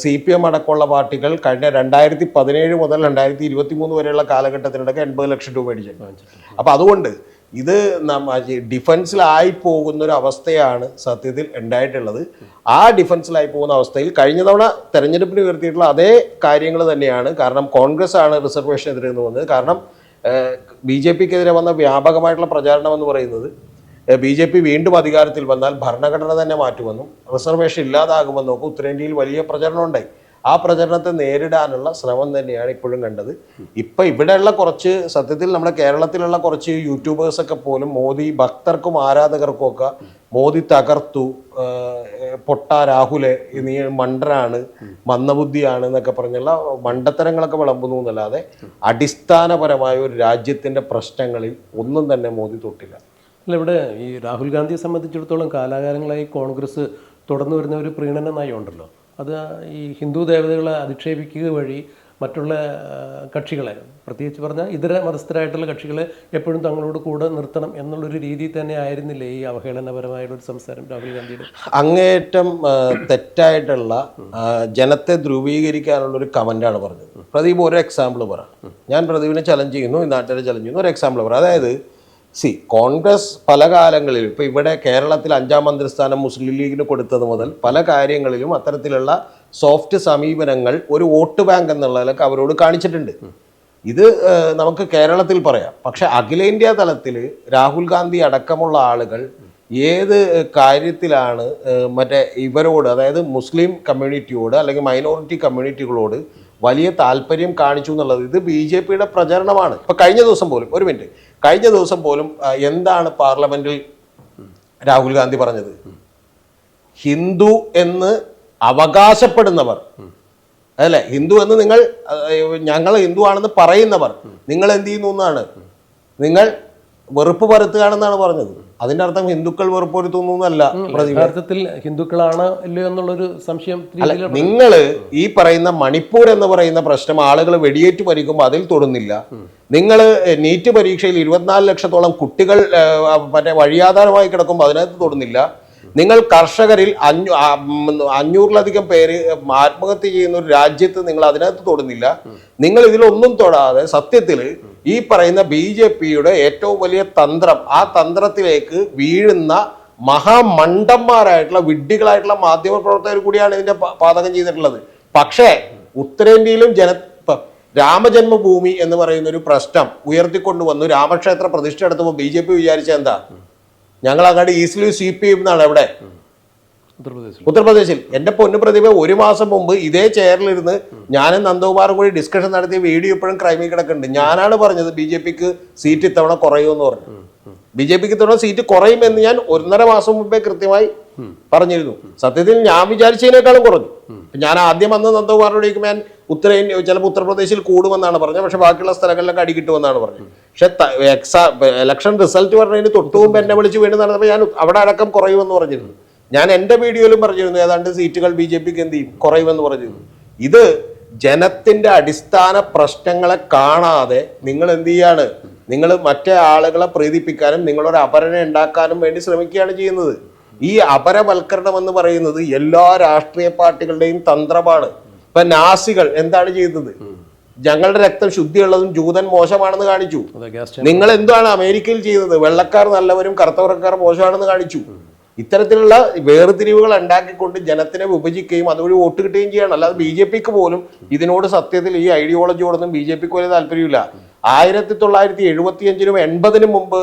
സി പി എം അടക്കമുള്ള പാർട്ടികൾ കഴിഞ്ഞ രണ്ടായിരത്തി പതിനേഴ് മുതൽ രണ്ടായിരത്തി ഇരുപത്തി മൂന്ന് വരെയുള്ള കാലഘട്ടത്തിനിടയ്ക്ക് എൺപത് ലക്ഷം രൂപ മേടിച്ചിട്ടുണ്ട്. അപ്പൊ അതുകൊണ്ട് ഇത് ഡിഫൻസിലായി പോകുന്ന ഒരു അവസ്ഥയാണ് സത്യത്തിൽ ഉണ്ടായിട്ടുള്ളത്. ആ ഡിഫൻസിലായി പോകുന്ന അവസ്ഥയിൽ കഴിഞ്ഞ തവണ തെരഞ്ഞെടുപ്പിന് ഉയർത്തിയിട്ടുള്ള അതേ കാര്യങ്ങൾ തന്നെയാണ്. കാരണം കോൺഗ്രസ് ആണ് റിസർവേഷൻ എതിരെ എന്ന് വന്നത്. കാരണം ബി ജെ പിക്കെതിരെ വന്ന വ്യാപകമായിട്ടുള്ള പ്രചാരണം എന്ന് പറയുന്നത് ബി ജെ പി വീണ്ടും അധികാരത്തിൽ വന്നാൽ ഭരണഘടന തന്നെ മാറ്റുമെന്നും റിസർവേഷൻ ഇല്ലാതാകുമെന്നും ഒക്കെ ഉത്തരേന്ത്യയിൽ വലിയ പ്രചരണം ഉണ്ടായി ആ പ്രചരണത്തെ നേരിടാനുള്ള ശ്രമം തന്നെയാണ് ഇപ്പോഴും കണ്ടത്. ഇപ്പൊ ഇവിടെയുള്ള കുറച്ച് സത്യത്തിൽ നമ്മുടെ കേരളത്തിലുള്ള കുറച്ച് യൂട്യൂബേഴ്സ് ഒക്കെ പോലും മോദി ഭക്തർക്കും ആരാധകർക്കും ഒക്കെ മോദി തകർത്തു പൊട്ട രാഹുലെ നീ മണ്ടനാണ് മന്ദബുദ്ധിയാണ് എന്നൊക്കെ പറഞ്ഞുള്ള മണ്ടത്തരങ്ങളൊക്കെ വിളമ്പുന്നു എന്നല്ലാതെ അടിസ്ഥാനപരമായ ഒരു രാജ്യത്തിന്റെ പ്രശ്നങ്ങളിൽ ഒന്നും തന്നെ മോദി തൊട്ടില്ല. അല്ല ഇവിടെ ഈ രാഹുൽ ഗാന്ധിയെ സംബന്ധിച്ചിടത്തോളം കാലാകാലങ്ങളായി കോൺഗ്രസ് തുടർന്നു വരുന്ന ഒരു പ്രീണന നയമുണ്ടല്ലോ. അത് ഈ ഹിന്ദു ദേവതകളെ അധിക്ഷേപിക്കുക വഴി മറ്റുള്ള കക്ഷികളെ പ്രത്യേകിച്ച് പറഞ്ഞാൽ ഇതര മതസ്ഥരായിട്ടുള്ള കക്ഷികളെ എപ്പോഴും തങ്ങളോട് കൂടെ നിർത്തണം എന്നുള്ളൊരു രീതി തന്നെ ആയിരുന്നില്ലേ ഈ അവഹേളനപരമായിട്ടുള്ള ഒരു സംസാരം രാഹുൽ ഗാന്ധിയുടെ? അങ്ങേയറ്റം തെറ്റായിട്ടുള്ള ജനത്തെ ധ്രുവീകരിക്കാനുള്ള ഒരു കമന്റാണ് പറഞ്ഞത്. പ്രദീപ് ഒരു എക്സാമ്പിൾ പറ. ഞാൻ പ്രദീപിനെ ചലഞ്ച് ചെയ്യുന്നു ഈ നാട്ടുകാരെ ചലഞ്ച് ചെയ്യുന്നു ഒരു എക്സാമ്പിൾ പറ. അതായത് സി കോൺഗ്രസ് പല കാലങ്ങളിലും ഇപ്പോൾ ഇവിടെ കേരളത്തിൽ അഞ്ചാം മന്ത്രിസ്ഥാനം മുസ്ലിം ലീഗിന് കൊടുത്തത് മുതൽ പല കാര്യങ്ങളിലും അത്തരത്തിലുള്ള സോഫ്റ്റ് സമീപനങ്ങൾ ഒരു വോട്ട് ബാങ്ക് എന്നുള്ളതിലൊക്കെ അവരോട് കാണിച്ചിട്ടുണ്ട്. ഇത് നമുക്ക് കേരളത്തിൽ പറയാം. പക്ഷേ അഖിലേന്ത്യാ തലത്തിൽ രാഹുൽ ഗാന്ധി അടക്കമുള്ള ആളുകൾ ഏത് കാര്യത്തിലാണ് മറ്റേ ഇവരോട് അതായത് മുസ്ലിം കമ്മ്യൂണിറ്റിയോട് അല്ലെങ്കിൽ മൈനോറിറ്റി കമ്മ്യൂണിറ്റികളോട് വലിയ താല്പര്യം കാണിച്ചു എന്നുള്ളത് ഇത് ബി ജെ പിയുടെ പ്രചരണമാണ്. ഇപ്പൊ കഴിഞ്ഞ ദിവസം പോലും ഒരു മിനിറ്റ്. കഴിഞ്ഞ ദിവസം പോലും എന്താണ് പാർലമെന്റിൽ രാഹുൽ ഗാന്ധി പറഞ്ഞത്? ഹിന്ദു എന്ന് അവകാശപ്പെടുന്നവർ. അതല്ലേ ഹിന്ദു എന്ന് നിങ്ങൾ ഞങ്ങൾ ഹിന്ദു ആണെന്ന് പറയുന്നവർ. നിങ്ങൾ എന്ത് ചെയ്യുന്നു എന്നാണ്. നിങ്ങൾ വെറുപ്പ് പരത്തുകയാണെന്നാണ് പറഞ്ഞത്. അതിന്റെ അർത്ഥം ഹിന്ദുക്കൾ വെറുപ്പ് വരുത്തുന്നു എന്നല്ല യഥാർത്ഥത്തിൽ ഹിന്ദുക്കളാണ് ഇല്ലയോ എന്നുള്ളൊരു സംശയം നിങ്ങൾ ഈ പറയുന്ന മണിപ്പൂർ എന്ന് പറയുന്ന പ്രശ്നം ആളുകൾ വെടിയേറ്റ് മരിക്കുമ്പോൾ അതിൽ തൊടുന്നില്ല. നിങ്ങൾ നീറ്റ് പരീക്ഷയിൽ ഇരുപത്തിനാല് ലക്ഷത്തോളം കുട്ടികൾ മറ്റേ വഴിയാധാരമായി കിടക്കുമ്പോൾ അതിനകത്ത് തൊടുന്നില്ല. നിങ്ങൾ കർഷകരിൽ അഞ്ഞൂ അഞ്ഞൂറിലധികം പേര് ആത്മഹത്യ ചെയ്യുന്ന ഒരു രാജ്യത്ത് നിങ്ങൾ അതിനകത്ത് തൊടുന്നില്ല. നിങ്ങൾ ഇതിലൊന്നും തൊടാതെ സത്യത്തിൽ ഈ പറയുന്ന ബി ജെ പിയുടെ ഏറ്റവും വലിയ തന്ത്രം ആ തന്ത്രത്തിലേക്ക് വീഴുന്ന മഹാമണ്ടന്മാരായിട്ടുള്ള വിഡ്ഢികളായിട്ടുള്ള മാധ്യമ പ്രവർത്തകർ കൂടിയാണ് ഇതിന്റെ പാതകം ചെയ്തിട്ടുള്ളത്. പക്ഷേ ഉത്തരേന്ത്യയിലും ജന രാമജന്മഭൂമി എന്ന് പറയുന്ന ഒരു പ്രശ്നം ഉയർത്തിക്കൊണ്ടുവന്നു രാമക്ഷേത്ര പ്രതിഷ്ഠ എടുത്തപ്പോൾ ബി ജെ പി വിചാരിച്ച എന്താ? ഞങ്ങൾ അങ്ങോട്ട് ഈസിലി സ്വീപ്പ് ചെയ്യുന്നതാണ് എവിടെ ഉത്തർപ്രദേശിൽ. ഉത്തർപ്രദേശിൽ. എന്റെ പൊന്നു പ്രതിഭ ഒരു മാസം മുമ്പ് ഇതേ ചെയറിലിരുന്ന് ഞാനും നന്ദകുമാറും കൂടി ഡിസ്കഷൻ നടത്തിയ വീഡിയോ ഇപ്പോഴും ക്രൈമിൽ കിടക്കുന്നുണ്ട്. ഞാനാണ് പറഞ്ഞത് ബി ജെ പിക്ക് സീറ്റ് ഇത്തവണ കുറയുമെന്ന് പറഞ്ഞു. ബി ജെ പിക്ക് തുടർന്ന് സീറ്റ് കുറയുമെന്ന് ഞാൻ ഒന്നര മാസം മുമ്പേ കൃത്യമായി പറഞ്ഞിരുന്നു. സത്യത്തിൽ ഞാൻ വിചാരിച്ചതിനേക്കാളും കുറഞ്ഞു. ഞാൻ ആദ്യം വന്ന് നന്ദകുമാറിനോട് ചോദിക്കുമ്പോൾ ഞാൻ ഉത്തരേന്ത്യ ചിലപ്പോൾ ഉത്തർപ്രദേശിൽ കൂടുമെന്നാണ് പറഞ്ഞത്. പക്ഷെ ബാക്കിയുള്ള സ്ഥലങ്ങളിലൊക്കെ അടി കിട്ടുമെന്നാണ് പറഞ്ഞത്. പക്ഷെ എക്സാ ഇലക്ഷൻ റിസൾട്ട് പറഞ്ഞതിന് തൊട്ടു മുമ്പ് എന്നെ വിളിച്ച് വീണ്ടും നടന്നപ്പോൾ ഞാൻ അവിടെ അടക്കം കുറയുമെന്ന് പറഞ്ഞിരുന്നു. ഞാൻ എന്റെ വീഡിയോയിലും പറഞ്ഞിരുന്നു ഏതാണ്ട് സീറ്റുകൾ ബി ജെ പിക്ക് എന്ത് ചെയ്യും? കുറയുമെന്ന് പറഞ്ഞിരുന്നു. ഇത് ജനത്തിന്റെ അടിസ്ഥാന പ്രശ്നങ്ങളെ കാണാതെ നിങ്ങൾ എന്ത് ചെയ്യാണ്? നിങ്ങൾ മറ്റേ ആളുകളെ പ്രീതിപ്പിക്കാനും നിങ്ങളൊരു അപരന ഉണ്ടാക്കാനും വേണ്ടി ശ്രമിക്കുകയാണ് ചെയ്യുന്നത്. ഈ അപരവൽക്കരണം എന്ന് പറയുന്നത് എല്ലാ രാഷ്ട്രീയ പാർട്ടികളുടെയും തന്ത്രമാണ്. ഇപ്പൊ നാസികൾ എന്താണ് ചെയ്യുന്നത് ഞങ്ങളുടെ രക്തം ശുദ്ധിയുള്ളതും ജൂതൻ മോശമാണെന്ന് കാണിച്ചു. നിങ്ങൾ എന്താണ് അമേരിക്കയിൽ ചെയ്യുന്നത് വെള്ളക്കാർ നല്ലവരും കറുത്തവർക്കാർ മോശമാണെന്ന് കാണിച്ചു. ഇത്തരത്തിലുള്ള വേർതിരിവുകൾ ഉണ്ടാക്കിക്കൊണ്ട് ജനത്തിനെ വിഭജിക്കുകയും അതുവഴി വോട്ട് കിട്ടുകയും ചെയ്യണം. അല്ലാതെ ബി ജെ പിക്ക് പോലും ഇതിനോട് സത്യത്തിൽ ഈ ഐഡിയോളജിയോടൊന്നും ബി ജെ പിക്ക് വലിയ താല്പര്യമില്ല. ആയിരത്തി തൊള്ളായിരത്തി എഴുപത്തിയഞ്ചിനും എൺപതിനും മുമ്പ്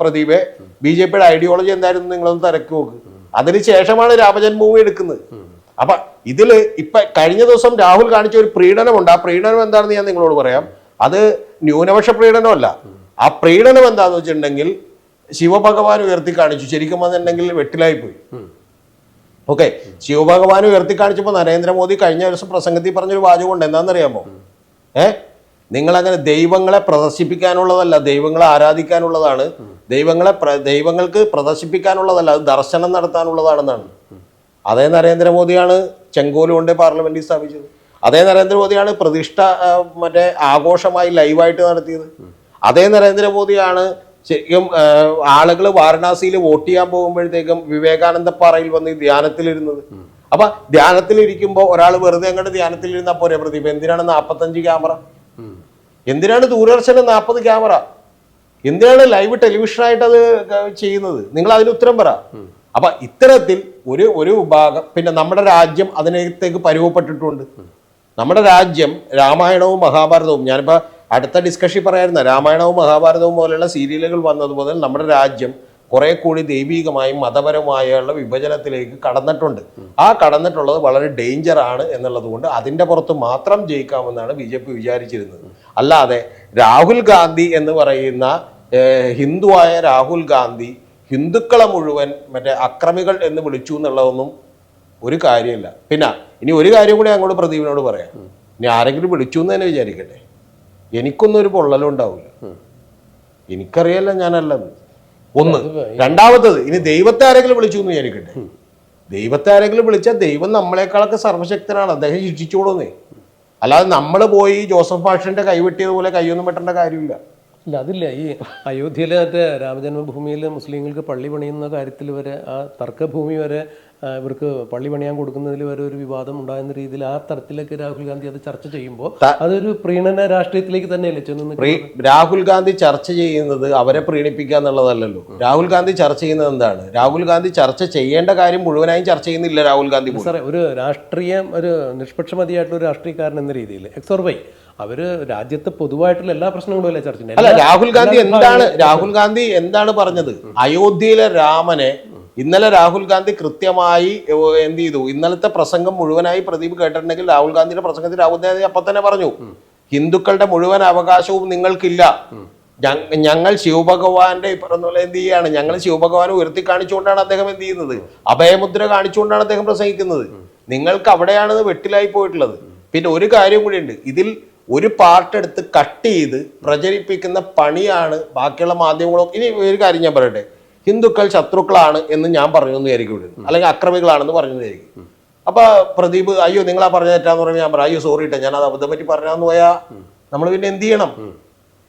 പ്രദീപെ ബി ജെ പിയുടെ ഐഡിയോളജി എന്തായിരുന്നു നിങ്ങളൊന്ന് തിരക്കി നോക്ക്. അതിനുശേഷമാണ് രാമജന്മഭൂമി എടുക്കുന്നത്. അപ്പൊ ഇതിൽ ഇപ്പൊ കഴിഞ്ഞ ദിവസം രാഹുൽ കാണിച്ച ഒരു പ്രീണനമുണ്ട്. ആ പ്രീണനം എന്താണെന്ന് ഞാൻ നിങ്ങളോട് പറയാം. അത് ന്യൂനപക്ഷ പ്രീണനമല്ല. ആ പ്രീണനം എന്താന്ന് വെച്ചിട്ടുണ്ടെങ്കിൽ ശിവഭഗവാൻ ഉയർത്തി കാണിച്ചു. ശരിക്കും വന്നിട്ടുണ്ടെങ്കിൽ വെട്ടിലായി പോയി ഓക്കെ. ശിവഭഗവാൻ ഉയർത്തി കാണിച്ചപ്പോൾ നരേന്ദ്രമോദി കഴിഞ്ഞ ദിവസം പ്രസംഗത്തിൽ പറഞ്ഞൊരു വാചകമുണ്ട് എന്താണെന്നറിയാമോ? ഏ? നിങ്ങൾ അങ്ങനെ ദൈവങ്ങളെ പ്രദർശിപ്പിക്കാനുള്ളതല്ല ദൈവങ്ങളെ ആരാധിക്കാനുള്ളതാണ്. ദൈവങ്ങളെ ദൈവങ്ങൾക്ക് പ്രദർശിപ്പിക്കാനുള്ളതല്ല അത് ദർശനം നടത്താനുള്ളതാണെന്നാണ്. അതേ നരേന്ദ്രമോദിയാണ് ചെങ്കോൽ കൊണ്ട് പാർലമെന്റിൽ സ്ഥാപിച്ചത്. അതേ നരേന്ദ്രമോദിയാണ് പ്രതിഷ്ഠ മറ്റേ ആഘോഷമായി ലൈവായിട്ട് നടത്തിയത്. അതേ നരേന്ദ്രമോദിയാണ് ശരിക്കും ആളുകൾ വാരണാസിയിൽ വോട്ട് ചെയ്യാൻ പോകുമ്പോഴത്തേക്കും വിവേകാനന്ദ പാറയിൽ വന്ന് ധ്യാനത്തിലിരുന്നത്. അപ്പൊ ധ്യാനത്തിലിരിക്കുമ്പോൾ ഒരാൾ വെറുതെ അങ്ങോട്ട് ധ്യാനത്തിലിരുന്നാൽ പോരെ പ്രദീപ്? എന്തിനാണ് നാൽപ്പത്തഞ്ച് ക്യാമറ? എന്തിനാണ് ദൂരദർശന് നാൽപ്പത് ക്യാമറ? എന്തിനാണ് ലൈവ് ടെലിവിഷനായിട്ട് അത് ചെയ്യുന്നത്? നിങ്ങൾ അതിന് ഉത്തരം പറ. അപ്പൊ ഇത്തരത്തിൽ ഒരു ഒരു വിഭാഗം പിന്നെ നമ്മുടെ രാജ്യം അതിനകത്തേക്ക് പരുവപ്പെട്ടിട്ടുണ്ട് നമ്മുടെ രാജ്യം രാമായണവും മഹാഭാരതവും ഞാനിപ്പോ അടുത്ത ഡിസ്കഷൻ പറയായിരുന്ന. രാമായണവും മഹാഭാരതവും പോലെയുള്ള സീരിയലുകൾ വന്നത് മുതൽ നമ്മുടെ രാജ്യം കുറെ കൂടി ദൈവികമായും മതപരമായുള്ള വിഭജനത്തിലേക്ക് കടന്നിട്ടുണ്ട്. ആ കടന്നിട്ടുള്ളത് വളരെ ഡേഞ്ചർ ആണ് എന്നുള്ളത് കൊണ്ട് അതിന്റെ പുറത്ത് മാത്രം ജയിക്കാമെന്നാണ് ബി ജെ പി വിചാരിച്ചിരുന്നത്. അല്ലാതെ രാഹുൽ ഗാന്ധി എന്ന് പറയുന്ന ഹിന്ദുവായ രാഹുൽ ഗാന്ധി ഹിന്ദുക്കളെ മുഴുവൻ മറ്റേ അക്രമികൾ എന്ന് വിളിച്ചു എന്നുള്ളതൊന്നും ഒരു കാര്യമില്ല. പിന്നെ ഇനി ഒരു കാര്യം കൂടി അങ്ങോട്ട് പ്രദീപിനോട് പറയാം. ഇനി ആരെങ്കിലും വിളിച്ചു എന്ന് തന്നെ വിചാരിക്കട്ടെ. എനിക്കൊന്നും ഒരു പൊള്ളലും ഉണ്ടാവില്ല എനിക്കറിയല്ല ഞാനല്ലെന്ന് ഒന്ന്. രണ്ടാമത്തത് ഇനി ദൈവത്തെ ആരെങ്കിലും വിളിച്ചു എന്ന് വിചാരിക്കട്ടെ. ദൈവത്തെ ആരെങ്കിലും വിളിച്ചാൽ ദൈവം നമ്മളെക്കാളൊക്കെ സർവശക്തനാണ്. അദ്ദേഹം ശിക്ഷിച്ചോളൂന്നേ. അല്ലാതെ നമ്മൾ പോയി ജോസഫ് ഭാഷന്റെ കൈവെട്ടിയതുപോലെ കൈയൊന്നും വെട്ടേണ്ട കാര്യമില്ല. ഇല്ല അതില്ല. ഈ അയോധ്യയിലെ മറ്റേ രാമജന്മഭൂമിയിൽ മുസ്ലിങ്ങൾക്ക് പള്ളി പണിയുന്ന കാര്യത്തിൽ വരെ ആ തർക്കഭൂമി വരെ ഇവർക്ക് പള്ളി പണിയാൻ കൊടുക്കുന്നതിൽ വരെ ഒരു വിവാദം ഉണ്ടാകുന്ന രീതിയിൽ ആ തരത്തിലൊക്കെ രാഹുൽ ഗാന്ധി അത് ചർച്ച ചെയ്യുമ്പോൾ അതൊരു പ്രീണന രാഷ്ട്രീയത്തിലേക്ക് തന്നെയല്ലേ ചെന്ന് രാഹുൽ ഗാന്ധി ചർച്ച ചെയ്യുന്നത് അവരെ പ്രീണിപ്പിക്കുക എന്നുള്ളതല്ലല്ലോ. രാഹുൽ ഗാന്ധി ചർച്ച ചെയ്യുന്നത് എന്താണ്? രാഹുൽ ഗാന്ധി ചർച്ച ചെയ്യേണ്ട കാര്യം മുഴുവനായും ചർച്ച ചെയ്യുന്നില്ല രാഹുൽ ഗാന്ധി. സാറേ ഒരു രാഷ്ട്രീയം ഒരു നിഷ്പക്ഷമതിയായിട്ടുള്ള ഒരു രാഷ്ട്രീയക്കാരൻ എന്ന രീതിയിൽ എക്സോർ വൈ അവർ രാജ്യത്തെ പൊതുവായിട്ടുള്ള എല്ലാ പ്രശ്നങ്ങളും അല്ലേ ചർച്ച അല്ല രാഹുൽ ഗാന്ധി എന്താണ് രാഹുൽ ഗാന്ധി എന്താണ് പറഞ്ഞത്? അയോധ്യയിലെ രാമനെ ഇന്നലെ രാഹുൽ ഗാന്ധി കൃത്യമായി എന്ത് ചെയ്തു? ഇന്നലത്തെ പ്രസംഗം മുഴുവനായി പ്രദീപ് കേട്ടിട്ടുണ്ടെങ്കിൽ രാഹുൽ ഗാന്ധിയുടെ പ്രസംഗത്തിൽ രാഹുൽ ഗാന്ധി അപ്പൊ തന്നെ പറഞ്ഞു ഹിന്ദുക്കളുടെ മുഴുവൻ അവകാശവും നിങ്ങൾക്കില്ല. ഞങ്ങൾ ശിവഭഗവാന്റെ പറഞ്ഞ എന്ത് ചെയ്യാണ്? ഞങ്ങൾ ശിവഭഗവാനെ ഉയർത്തി കാണിച്ചുകൊണ്ടാണ് അദ്ദേഹം എന്ത് ചെയ്യുന്നത്? അഭയമുദ്ര കാണിച്ചുകൊണ്ടാണ് അദ്ദേഹം പ്രസംഗിക്കുന്നത്. നിങ്ങൾക്ക് അവിടെയാണ് വെട്ടിലായി പോയിട്ടുള്ളത്. പിന്നെ ഒരു കാര്യം കൂടിയുണ്ട്. ഇതിൽ ഒരു പാർട്ട് എടുത്ത് കട്ട് ചെയ്ത് പ്രചരിപ്പിക്കുന്ന പണിയാണ് ബാക്കിയുള്ള മാധ്യമങ്ങളും ഇനി ഒരു കാര്യം ഞാൻ പറയട്ടെ. ഹിന്ദുക്കൾ ശത്രുക്കളാണ് എന്ന് ഞാൻ പറഞ്ഞു എന്ന് വിചാരിക്കും ഇവിടെ. അല്ലെങ്കിൽ അക്രമികളാണെന്ന് പറഞ്ഞു വിചാരിക്കും. അപ്പൊ പ്രദീപ് അയ്യോ നിങ്ങളാ പറഞ്ഞ തെറ്റാന്ന് പറഞ്ഞാൽ ഞാൻ പറയാം അയ്യോ സോറി ഇട്ടെ ഞാൻ അത് അബദ്ധം പറ്റി പറഞ്ഞാന്ന് പോയാ നമ്മൾ പിന്നെ എന്ത് ചെയ്യണം?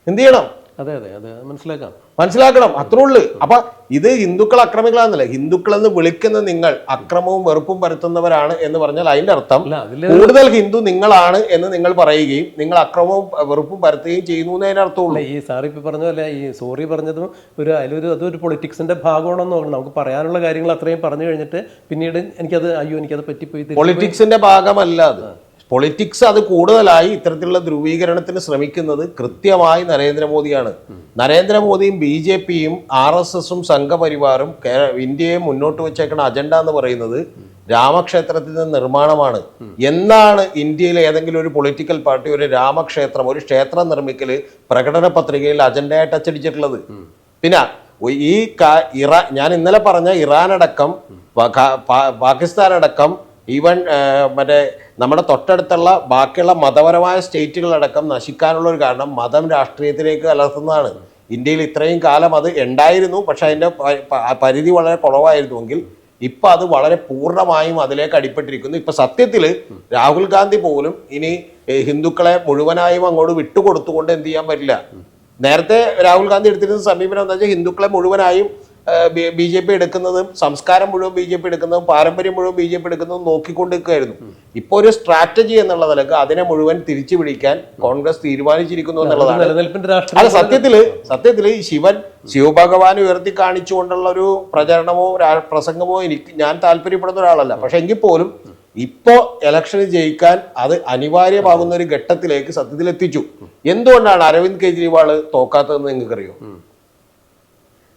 എന്ത് ചെയ്യണം? അതെ അതെ അതെ മനസ്സിലാക്കാം. മനസ്സിലാക്കണം അത്രേ ഉള്ളു. അപ്പൊ ഇത് ഹിന്ദുക്കൾ അക്രമികളാണെന്നല്ല ഹിന്ദുക്കൾ എന്ന് വിളിക്കുന്ന നിങ്ങൾ അക്രമവും വെറുപ്പും പരത്തുന്നവരാണ് എന്ന് പറഞ്ഞാൽ അതിന്റെ അർത്ഥം കൂടുതൽ ഹിന്ദു നിങ്ങളാണ് എന്ന് നിങ്ങൾ പറയുകയും നിങ്ങൾ അക്രമവും വെറുപ്പും പരത്തുകയും ചെയ്യുന്നു എന്നേ അർത്ഥമുള്ളൂ. ഈ സാർ ഇപ്പൊ പറഞ്ഞ പോലെ ഈ സോറി പറഞ്ഞതും ഒരു അതിലൊരു അതൊരു പൊളിറ്റിക്സിന്റെ ഭാഗമാണെന്ന് നോക്കണം. നമുക്ക് പറയാനുള്ള കാര്യങ്ങൾ അത്രയും പറഞ്ഞു കഴിഞ്ഞിട്ട് പിന്നീട് എനിക്കത് അയ്യോ എനിക്കത് പറ്റിപ്പോയി പൊളിറ്റിക്സിന്റെ ഭാഗമല്ല അത്. പൊളിറ്റിക്സ് അത് കൂടുതലായി ഇത്തരത്തിലുള്ള ധ്രുവീകരണത്തിന് ശ്രമിക്കുന്നത് കൃത്യമായി നരേന്ദ്രമോദിയാണ്. നരേന്ദ്രമോദിയും ബി ജെ പിയും ആർ എസ് എസും സംഘപരിവാറും ഇന്ത്യയെ മുന്നോട്ട് വെച്ചേക്കുന്ന അജണ്ട എന്ന് പറയുന്നത് രാമക്ഷേത്രത്തിന്റെ നിർമ്മാണമാണ്. എന്നാണ് ഇന്ത്യയിലെ ഏതെങ്കിലും ഒരു പൊളിറ്റിക്കൽ പാർട്ടി ഒരു രാമക്ഷേത്രം ഒരു ക്ഷേത്രം നിർമ്മിക്കൽ പ്രകടന പത്രികയിൽ അജണ്ടയായിട്ട് അച്ചടിച്ചിട്ടുള്ളത്. പിന്നെ ഈ ഇറാ ഞാൻ ഇന്നലെ പറഞ്ഞ ഇറാൻ അടക്കം പാകിസ്ഥാൻ അടക്കം ഈവൻ മറ്റേ നമ്മുടെ തൊട്ടടുത്തുള്ള ബാക്കിയുള്ള മതപരമായ സ്റ്റേറ്റുകളടക്കം നശിക്കാനുള്ള ഒരു കാരണം മതം രാഷ്ട്രീയത്തിലേക്ക് കലർത്തുന്നതാണ് ഇന്ത്യയിൽ ഇത്രയും കാലം അത് ഉണ്ടായിരുന്നു പക്ഷെ പ- പരിധി വളരെ കുറവായിരുന്നുവെങ്കിൽ ഇപ്പൊ അത് വളരെ പൂർണമായും അതിലേക്ക് അടിപ്പെട്ടിരിക്കുന്നു. ഇപ്പൊ സത്യത്തിൽ രാഹുൽ ഗാന്ധി പോലും ഇനി ഹിന്ദുക്കളെ മുഴുവനായും അങ്ങോട്ട് വിട്ടുകൊടുത്തുകൊണ്ട് എന്ത് ചെയ്യാൻ പറ്റില്ല. നേരത്തെ രാഹുൽ ഗാന്ധി എടുത്തിരുന്ന സമീപനം എന്താ വെച്ചാൽ ഹിന്ദുക്കളെ മുഴുവനായും ബി ജെ പി എടുക്കുന്നതും സംസ്കാരം മുഴുവൻ ബി ജെ പി എടുക്കുന്നതും പാരമ്പര്യം മുഴുവൻ ബി ജെ പി എടുക്കുന്നതും നോക്കിക്കൊണ്ടിരിക്കുകയായിരുന്നു. ഇപ്പൊ ഇപ്പോൾ ഒരു സ്ട്രാറ്റജി എന്നുള്ള നിലയ്ക്ക് അതിനെ മുഴുവൻ തിരിച്ചു പിടിക്കാൻ കോൺഗ്രസ് തീരുമാനിച്ചിരിക്കുന്നു എന്നുള്ളതാണ്. അല്ല. സത്യത്തിൽ സത്യത്തിൽ ഈ ശിവൻ ശിവഭഗവാൻ ഉയർത്തി കാണിച്ചുകൊണ്ടുള്ള ഒരു പ്രചരണമോ പ്രസംഗമോ എനിക്ക് ഞാൻ താല്പര്യപ്പെടുന്ന ഒരാളല്ല. പക്ഷെ എങ്കിൽ പോലും ഇപ്പോ ഇലക്ഷന് ജയിക്കാൻ അത് അനിവാര്യമാകുന്ന ഒരു ഘട്ടത്തിലേക്ക് സത്യത്തിൽ എത്തിച്ചു എന്തുകൊണ്ടാണ് അരവിന്ദ് കെജ്രിവാൾ തോക്കാത്തതെന്ന് നിങ്ങൾക്കറിയോ?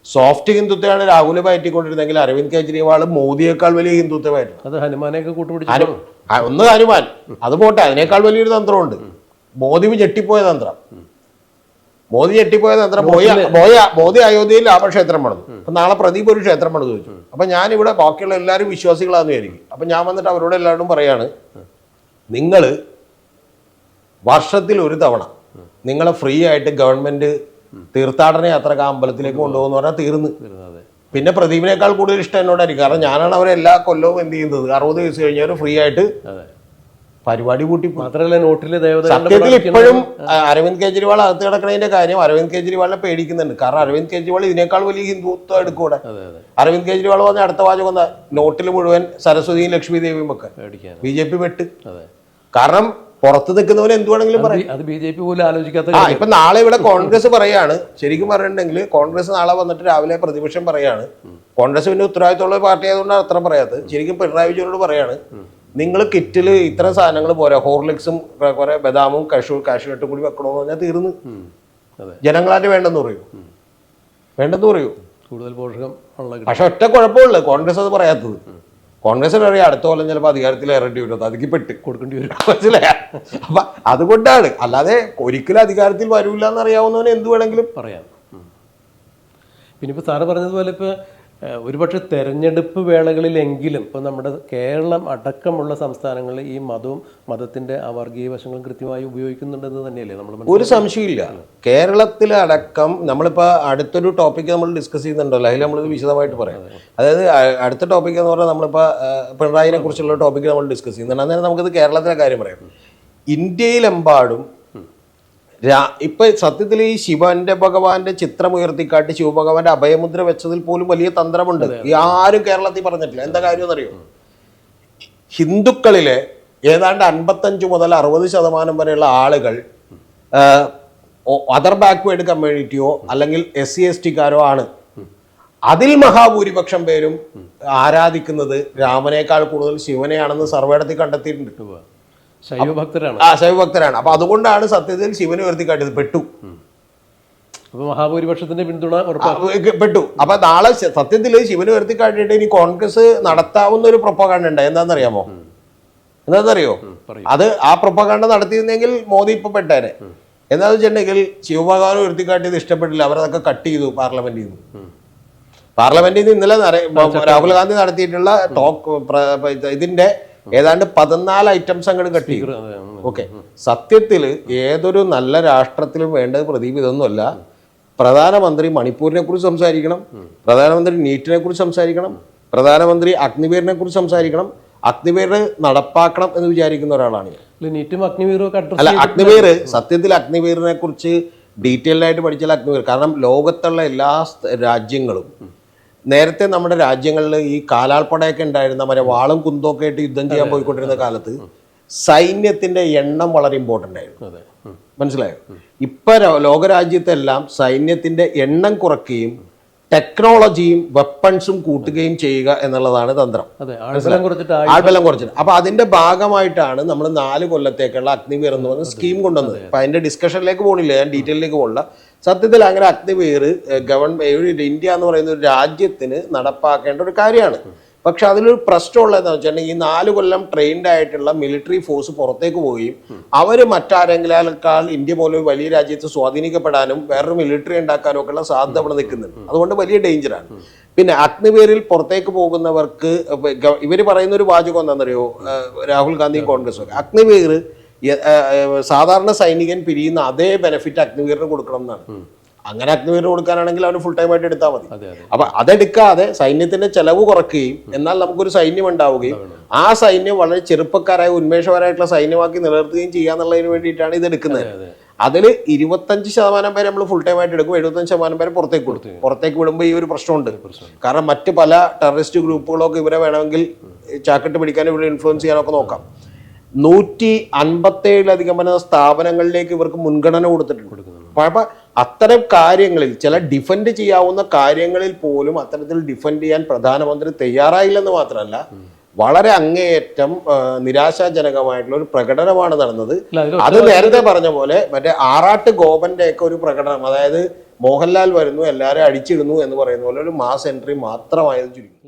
സോഫ്റ്റ് ഹിന്ദുത്വമാണ് രാഹുൽ പയറ്റിക്കൊണ്ടിരുന്നെങ്കിൽ അരവിന്ദ് കെജ്രിവാൾ മോദിയേക്കാൾ വലിയ ഹിന്ദുത്വമായിരുന്നു. അത് ഹനുമാനെയൊക്കെ കൂട്ടുപിടിച്ചു ഒന്ന് ഹനുമാൻ അത് പോട്ടെ അതിനേക്കാൾ വലിയൊരു തന്ത്രമുണ്ട്. മോദി ഞെട്ടിപ്പോയ തന്ത്രം. മോദി ഞെട്ടിപ്പോയ തന്ത്രം മോദി മോദി മോദി അയോധ്യയിൽ രാമക്ഷേത്രം പണിതു. അപ്പൊ നാളെ പ്രദീപ് ഒരു ക്ഷേത്രം പണിതു ചോദിച്ചു അപ്പൊ ഞാൻ ഇവിടെ ബാക്കിയുള്ള എല്ലാവരും വിശ്വാസികളാന്ന് വിചാരിക്കും. അപ്പൊ ഞാൻ വന്നിട്ട് അവരോട് എല്ലാവരോടും പറയാണ് നിങ്ങൾ വർഷത്തിൽ ഒരു തവണ നിങ്ങളെ ഫ്രീ ആയിട്ട് ഗവൺമെന്റ് തീർത്ഥാടന യാത്രയ്ക്ക് അമ്പലത്തിലേക്ക് കൊണ്ടുപോകുന്ന പറഞ്ഞാൽ തീർന്ന്. പിന്നെ പ്രദീപിനേക്കാൾ കൂടുതൽ ഇഷ്ടം എന്നോടായിരിക്കും. കാരണം ഞാനാണ് അവരെ എല്ലാ കൊല്ലവും എന്ത് ചെയ്യുന്നത്? അറുപത് വയസ്സ് കഴിഞ്ഞാൽ ഫ്രീ ആയിട്ട് പരിപാടി കൂട്ടി. മാത്രമല്ല നോട്ടിലെ സത്യത്തിൽ ഇപ്പോഴും അരവിന്ദ് കേജ്രിവാൾ അകത്ത് കിടക്കുന്നതിന്റെ കാര്യം അരവിന്ദ് കെജ്രിവാളിനെ പേടിക്കുന്നുണ്ട്. കാരണം അരവിന്ദ് കേജ്രിവാൾ ഇതിനേക്കാൾ വലിയ ഹിന്ദുത്വം എടുക്കൂടെ? അരവിന്ദ് കേജ്രിവാൾ പറഞ്ഞ അടുത്ത വാചകം എന്താ? നോട്ടിൽ മുഴുവൻ സരസ്വതിയും ലക്ഷ്മി ദേവിയും ഒക്കെ. ബി ജെ പി വെട്ട്. കാരണം പുറത്ത് നിൽക്കുന്നവർ എന്ത് വേണമെങ്കിലും പറയാം. അത് ബി ജെ പി പോലും ആലോചിക്കാത്ത ആ ഇപ്പൊ നാളെ ഇവിടെ കോൺഗ്രസ് പറയാണ്. ശരിക്കും പറഞ്ഞിട്ടുണ്ടെങ്കിൽ കോൺഗ്രസ് നാളെ വന്നിട്ട് രാവിലെ പ്രതിപക്ഷം പറയാണ്. കോൺഗ്രസ് പിന്നെ ഉത്തരവാദിത്തമുള്ള പാർട്ടി ആയതുകൊണ്ട് അത്ര പറയാത്തത്. ശരിക്കും പിണറായി വിജയനോട് പറയാണ് നിങ്ങൾ കിറ്റിൽ ഇത്ര സാധനങ്ങൾ പോരാ ഹോർലിക്സും കുറെ ബദാമും കഷു കാഷ്യൂനട്ടും കൂടി വെക്കണമെന്ന് പറഞ്ഞാൽ തീർന്ന്. ജനങ്ങളായിട്ട് വേണ്ടെന്ന് പറയൂ. വേണ്ടെന്ന് പറയൂ. കൂടുതൽ പോഷകം പക്ഷെ ഒറ്റ കുഴപ്പമുള്ളൂ കോൺഗ്രസ് അത് പറയാത്തത്. കോൺഗ്രസിന് അറിയാം അടുത്ത കൊല്ലം ചിലപ്പോൾ അധികാരത്തിൽ ഇറങ്ങേണ്ടി വരും. അതിക്ക് പെട്ട്. കൊടുക്കേണ്ടി വരും. മനസ്സിലായ? അപ്പൊ അതുകൊണ്ടാണ്. അല്ലാതെ ഒരിക്കലും അധികാരത്തിൽ വരൂല്ല എന്ന് അറിയാവുന്നവന് എന്ത് വേണമെങ്കിലും പറയാം. പിന്നെ ഇപ്പോൾ സാറ് പറഞ്ഞതുപോലെ ഇപ്പോൾ ഒരുപക്ഷെ തെരഞ്ഞെടുപ്പ് വേളകളിലെങ്കിലും ഇപ്പോൾ നമ്മുടെ കേരളം അടക്കമുള്ള സംസ്ഥാനങ്ങളിൽ ഈ മതവും മതത്തിന്റെ ആ വർഗീയ വശങ്ങളും കൃത്യമായി ഉപയോഗിക്കുന്നുണ്ടെന്ന് തന്നെയല്ലേ നമ്മൾ ഒരു സംശയമില്ല കേരളത്തിലടക്കം നമ്മളിപ്പോൾ അടുത്തൊരു ടോപ്പിക്ക് നമ്മൾ ഡിസ്കസ് ചെയ്യുന്നുണ്ടല്ലോ. അതിൽ നമ്മൾ വിശദമായിട്ട് പറയാം. അതായത് അടുത്ത ടോപ്പിക് എന്ന് പറഞ്ഞാൽ നമ്മളിപ്പോൾ പിണറായിനെ കുറിച്ചുള്ള ടോപ്പിക്ക് നമ്മൾ ഡിസ്കസ് ചെയ്യുന്നുണ്ട്. അന്നേരം നമുക്കിത് കേരളത്തിലെ കാര്യം പറയാം. ഇന്ത്യയിലെമ്പാടും രാ ഇപ്പൊ സത്യത്തിൽ ഈ ശിവന്റെ ഭഗവാന്റെ ചിത്രം ഉയർത്തിക്കാട്ടി ശിവഭഗവാന്റെ അഭയമുദ്ര വെച്ചതിൽ പോലും വലിയ തന്ത്രമുണ്ട്. ഈ ആരും കേരളത്തിൽ പറഞ്ഞിട്ടില്ല. എന്താ കാര്യം എന്നറിയോ? ഹിന്ദുക്കളിലെ ഏതാണ്ട് അൻപത്തഞ്ച് മുതൽ അറുപത് ശതമാനം വരെയുള്ള ആളുകൾ അതർ ബാക്ക്വേർഡ് കമ്മ്യൂണിറ്റിയോ അല്ലെങ്കിൽ എസ് സി എസ് ടിക്കാരോ ആണ്. അതിൽ മഹാഭൂരിപക്ഷം പേരും ആരാധിക്കുന്നത് രാമനേക്കാൾ കൂടുതൽ ശിവനെയാണെന്ന് സർവേടത്തിൽ കണ്ടെത്തിയിട്ടുണ്ട്. ശൈവഭക്തരാണ് ആ ശൈവഭക്തരാണ് അപ്പൊ അതുകൊണ്ടാണ് സത്യത്തിൽ ശിവനെ ഉയർത്തിക്കാട്ടിയത് പെട്ടു. അപ്പൊ മഹാഭൂരിപക്ഷത്തിന്റെ പിന്തുണ പെട്ടു. അപ്പൊ നാളെ സത്യത്തിൽ ശിവനെ ഉയർത്തിക്കാട്ടിയിട്ട് ഇനി കോൺഗ്രസ് നടത്താവുന്ന ഒരു പ്രൊപ്പകാണ്ട ഉണ്ട്. എന്താണെന്നറിയാമോ? എന്താണെന്നറിയോ? അത് ആ പ്രൊപ്പകാണ്ട നടത്തിയിരുന്നെങ്കിൽ മോദി ഇപ്പൊ പെട്ടേനെ. എന്താന്ന് വെച്ചിട്ടുണ്ടെങ്കിൽ ശിവഭഗവാൻ ഉയർത്തിക്കാട്ടിയത് ഇഷ്ടപ്പെട്ടില്ല. അവരതൊക്കെ കട്ട് ചെയ്തു പാർലമെന്റിൽ നിന്ന്. പാർലമെന്റിൽ നിന്ന് ഇന്നലെ രാഹുൽ ഗാന്ധി നടത്തിയിട്ടുള്ള ടോക്ക് ഇതിന്റെ ഏതാണ്ട് പതിനാല് ഐറ്റംസ് അങ്ങോട്ട് കട്ട് ഓക്കെ സത്യത്തിൽ ഏതൊരു നല്ല രാഷ്ട്രത്തിലും വേണ്ടത് പ്രദീപ് ഇതൊന്നുമല്ല. പ്രധാനമന്ത്രി മണിപ്പൂരിനെ കുറിച്ച് സംസാരിക്കണം. പ്രധാനമന്ത്രി നീറ്റിനെ കുറിച്ച് സംസാരിക്കണം. പ്രധാനമന്ത്രി അഗ്നിവീറിനെ കുറിച്ച് സംസാരിക്കണം. അഗ്നിവീർ നടപ്പാക്കണം എന്ന് വിചാരിക്കുന്ന ഒരാളാണ് അല്ല, അഗ്നിവീർ സത്യത്തിൽ അഗ്നിവീറിനെ കുറിച്ച് ഡീറ്റെയിൽഡ് ആയിട്ട് പഠിച്ചാൽ അഗ്നിവീർ കാരണം ലോകത്തുള്ള എല്ലാ രാജ്യങ്ങളും നേരത്തെ നമ്മുടെ രാജ്യങ്ങളിൽ ഈ കാലാൾപ്പടയൊക്കെ ഉണ്ടായിരുന്ന മറ്റേ വാളും കുന്തമൊക്കെ ആയിട്ട് യുദ്ധം ചെയ്യാൻ പോയിക്കൊണ്ടിരുന്ന കാലത്ത് സൈന്യത്തിന്റെ എണ്ണം വളരെ ഇമ്പോർട്ടന്റ് ആയിരുന്നു. മനസ്സിലായോ? ഇപ്പൊ ലോകരാജ്യത്തെല്ലാം സൈന്യത്തിന്റെ എണ്ണം കുറയ്ക്കുകയും ടെക്നോളജിയും വെപ്പൺസും കൂട്ടുകയും ചെയ്യുക എന്നുള്ളതാണ് തന്ത്രം. അതെ ആൾബലം കുറച്ചിട്ട് ആൾബലം കുറച്ചിട്ട്. അപ്പൊ അതിന്റെ ഭാഗമായിട്ടാണ് നമ്മൾ നാല് കൊല്ലത്തേക്കുള്ള അഗ്നിവീർ എന്ന് പറഞ്ഞ സ്കീം കൊണ്ടുവന്നത്. അപ്പൊ അതിന്റെ ഡിസ്കഷനിലേക്ക് പോകണില്ല ഞാൻ ഡീറ്റെയിലേക്ക് പോകണില്ല സത്യത്തിൽ അങ്ങനെ അഗ്നിവീർ ഗവൺമെന്റ് ഇന്ത്യ എന്ന് പറയുന്ന ഒരു രാജ്യത്തിന് നടപ്പാക്കേണ്ട ഒരു കാര്യമാണ്. പക്ഷെ അതിലൊരു പ്രശ്നമുള്ളതെന്ന് വെച്ചിട്ടുണ്ടെങ്കിൽ ഈ നാല് കൊല്ലം ട്രെയിൻഡ് ആയിട്ടുള്ള മിലിറ്ററി ഫോഴ്സ് പുറത്തേക്ക് പോവുകയും അവർ മറ്റാരെങ്കിലേക്കാൾ ഇന്ത്യ പോലെ വലിയ രാജ്യത്ത് സ്വാധീനിക്കപ്പെടാനും വേറൊരു മിലിറ്ററി ഉണ്ടാക്കാനും ഒക്കെ ഉള്ള സാധ്യത അവിടെ നിൽക്കുന്നുണ്ട്. അതുകൊണ്ട് വലിയ ഡേഞ്ചറാണ് പിന്നെ അഗ്നിവേരിൽ പുറത്തേക്ക് പോകുന്നവർക്ക് ഇവർ പറയുന്ന ഒരു വാചകം എന്താണെന്നറിയോ? രാഹുൽ ഗാന്ധിയും കോൺഗ്രസ് ഒക്കെ. അഗ്നിവീർ സാധാരണ സൈനികൻ പിരിയുന്ന അതേ ബെനിഫിറ്റ് അഗ്നിവീറിന് കൊടുക്കണം എന്നാണ്. അങ്ങനെ അഗ്നിവീറിന് കൊടുക്കാനാണെങ്കിൽ അവന് ഫുൾ ടൈം ആയിട്ട് എടുത്താൽ മതി. അപ്പൊ അതെടുക്കാതെ സൈന്യത്തിന്റെ ചെലവ് കുറയ്ക്കുകയും എന്നാൽ നമുക്കൊരു സൈന്യം ഉണ്ടാവുകയും ആ സൈന്യം വളരെ ചെറുപ്പക്കാരായ ഉന്മേഷപരമായിട്ടുള്ള സൈന്യമാക്കി നിലനിർത്തുകയും ചെയ്യാന്നുള്ളതിന് വേണ്ടിയിട്ടാണ് ഇത് എടുക്കുന്നത്. അതെ അതിൽ ഇരുപത്തഞ്ച് ശതമാനം പേര് നമ്മൾ ഫുൾ ടൈം ആയിട്ട് എടുക്കും. എഴുപത്തഞ്ച് ശതമാനം പേര് പുറത്തേക്ക് കൊടുത്തു പുറത്തേക്ക്. വിടുമ്പോൾ ഈ ഒരു പ്രശ്നമുണ്ട്. കാരണം മറ്റ് പല ടെററിസ്റ്റ് ഗ്രൂപ്പുകളൊക്കെ ഇവരെ വേണമെങ്കിൽ ചാക്കിട്ട് പിടിക്കാനും ഇവരെ ഇൻഫ്ലുവൻസ് ചെയ്യാനൊക്കെ നോക്കാം. നൂറ്റി അൻപത്തേഴിലധികം വരുന്ന സ്ഥാപനങ്ങളിലേക്ക് ഇവർക്ക് മുൻഗണന കൊടുത്തിട്ടുണ്ട്. അപ്പൊ അത്തരം കാര്യങ്ങളിൽ ചില ഡിഫെൻഡ് ചെയ്യാവുന്ന കാര്യങ്ങളിൽ പോലും അത്തരത്തിൽ ഡിഫെൻഡ് ചെയ്യാൻ പ്രധാനമന്ത്രി തയ്യാറായില്ലെന്ന് മാത്രമല്ല വളരെ അങ്ങേയറ്റം നിരാശാജനകമായിട്ടുള്ള ഒരു പ്രകടനമാണ് നടന്നത്. അത് നേരത്തെ പറഞ്ഞ പോലെ മറ്റേ ആറാട്ട് ഗോപന്റെ ഒക്കെ ഒരു പ്രകടനം അതായത് മോഹൻലാൽ വരുന്നു എല്ലാവരും അടിച്ചിടുന്നു എന്ന് പറയുന്ന പോലെ ഒരു മാസ് എൻട്രി മാത്രമായത് ചുരുങ്ങി.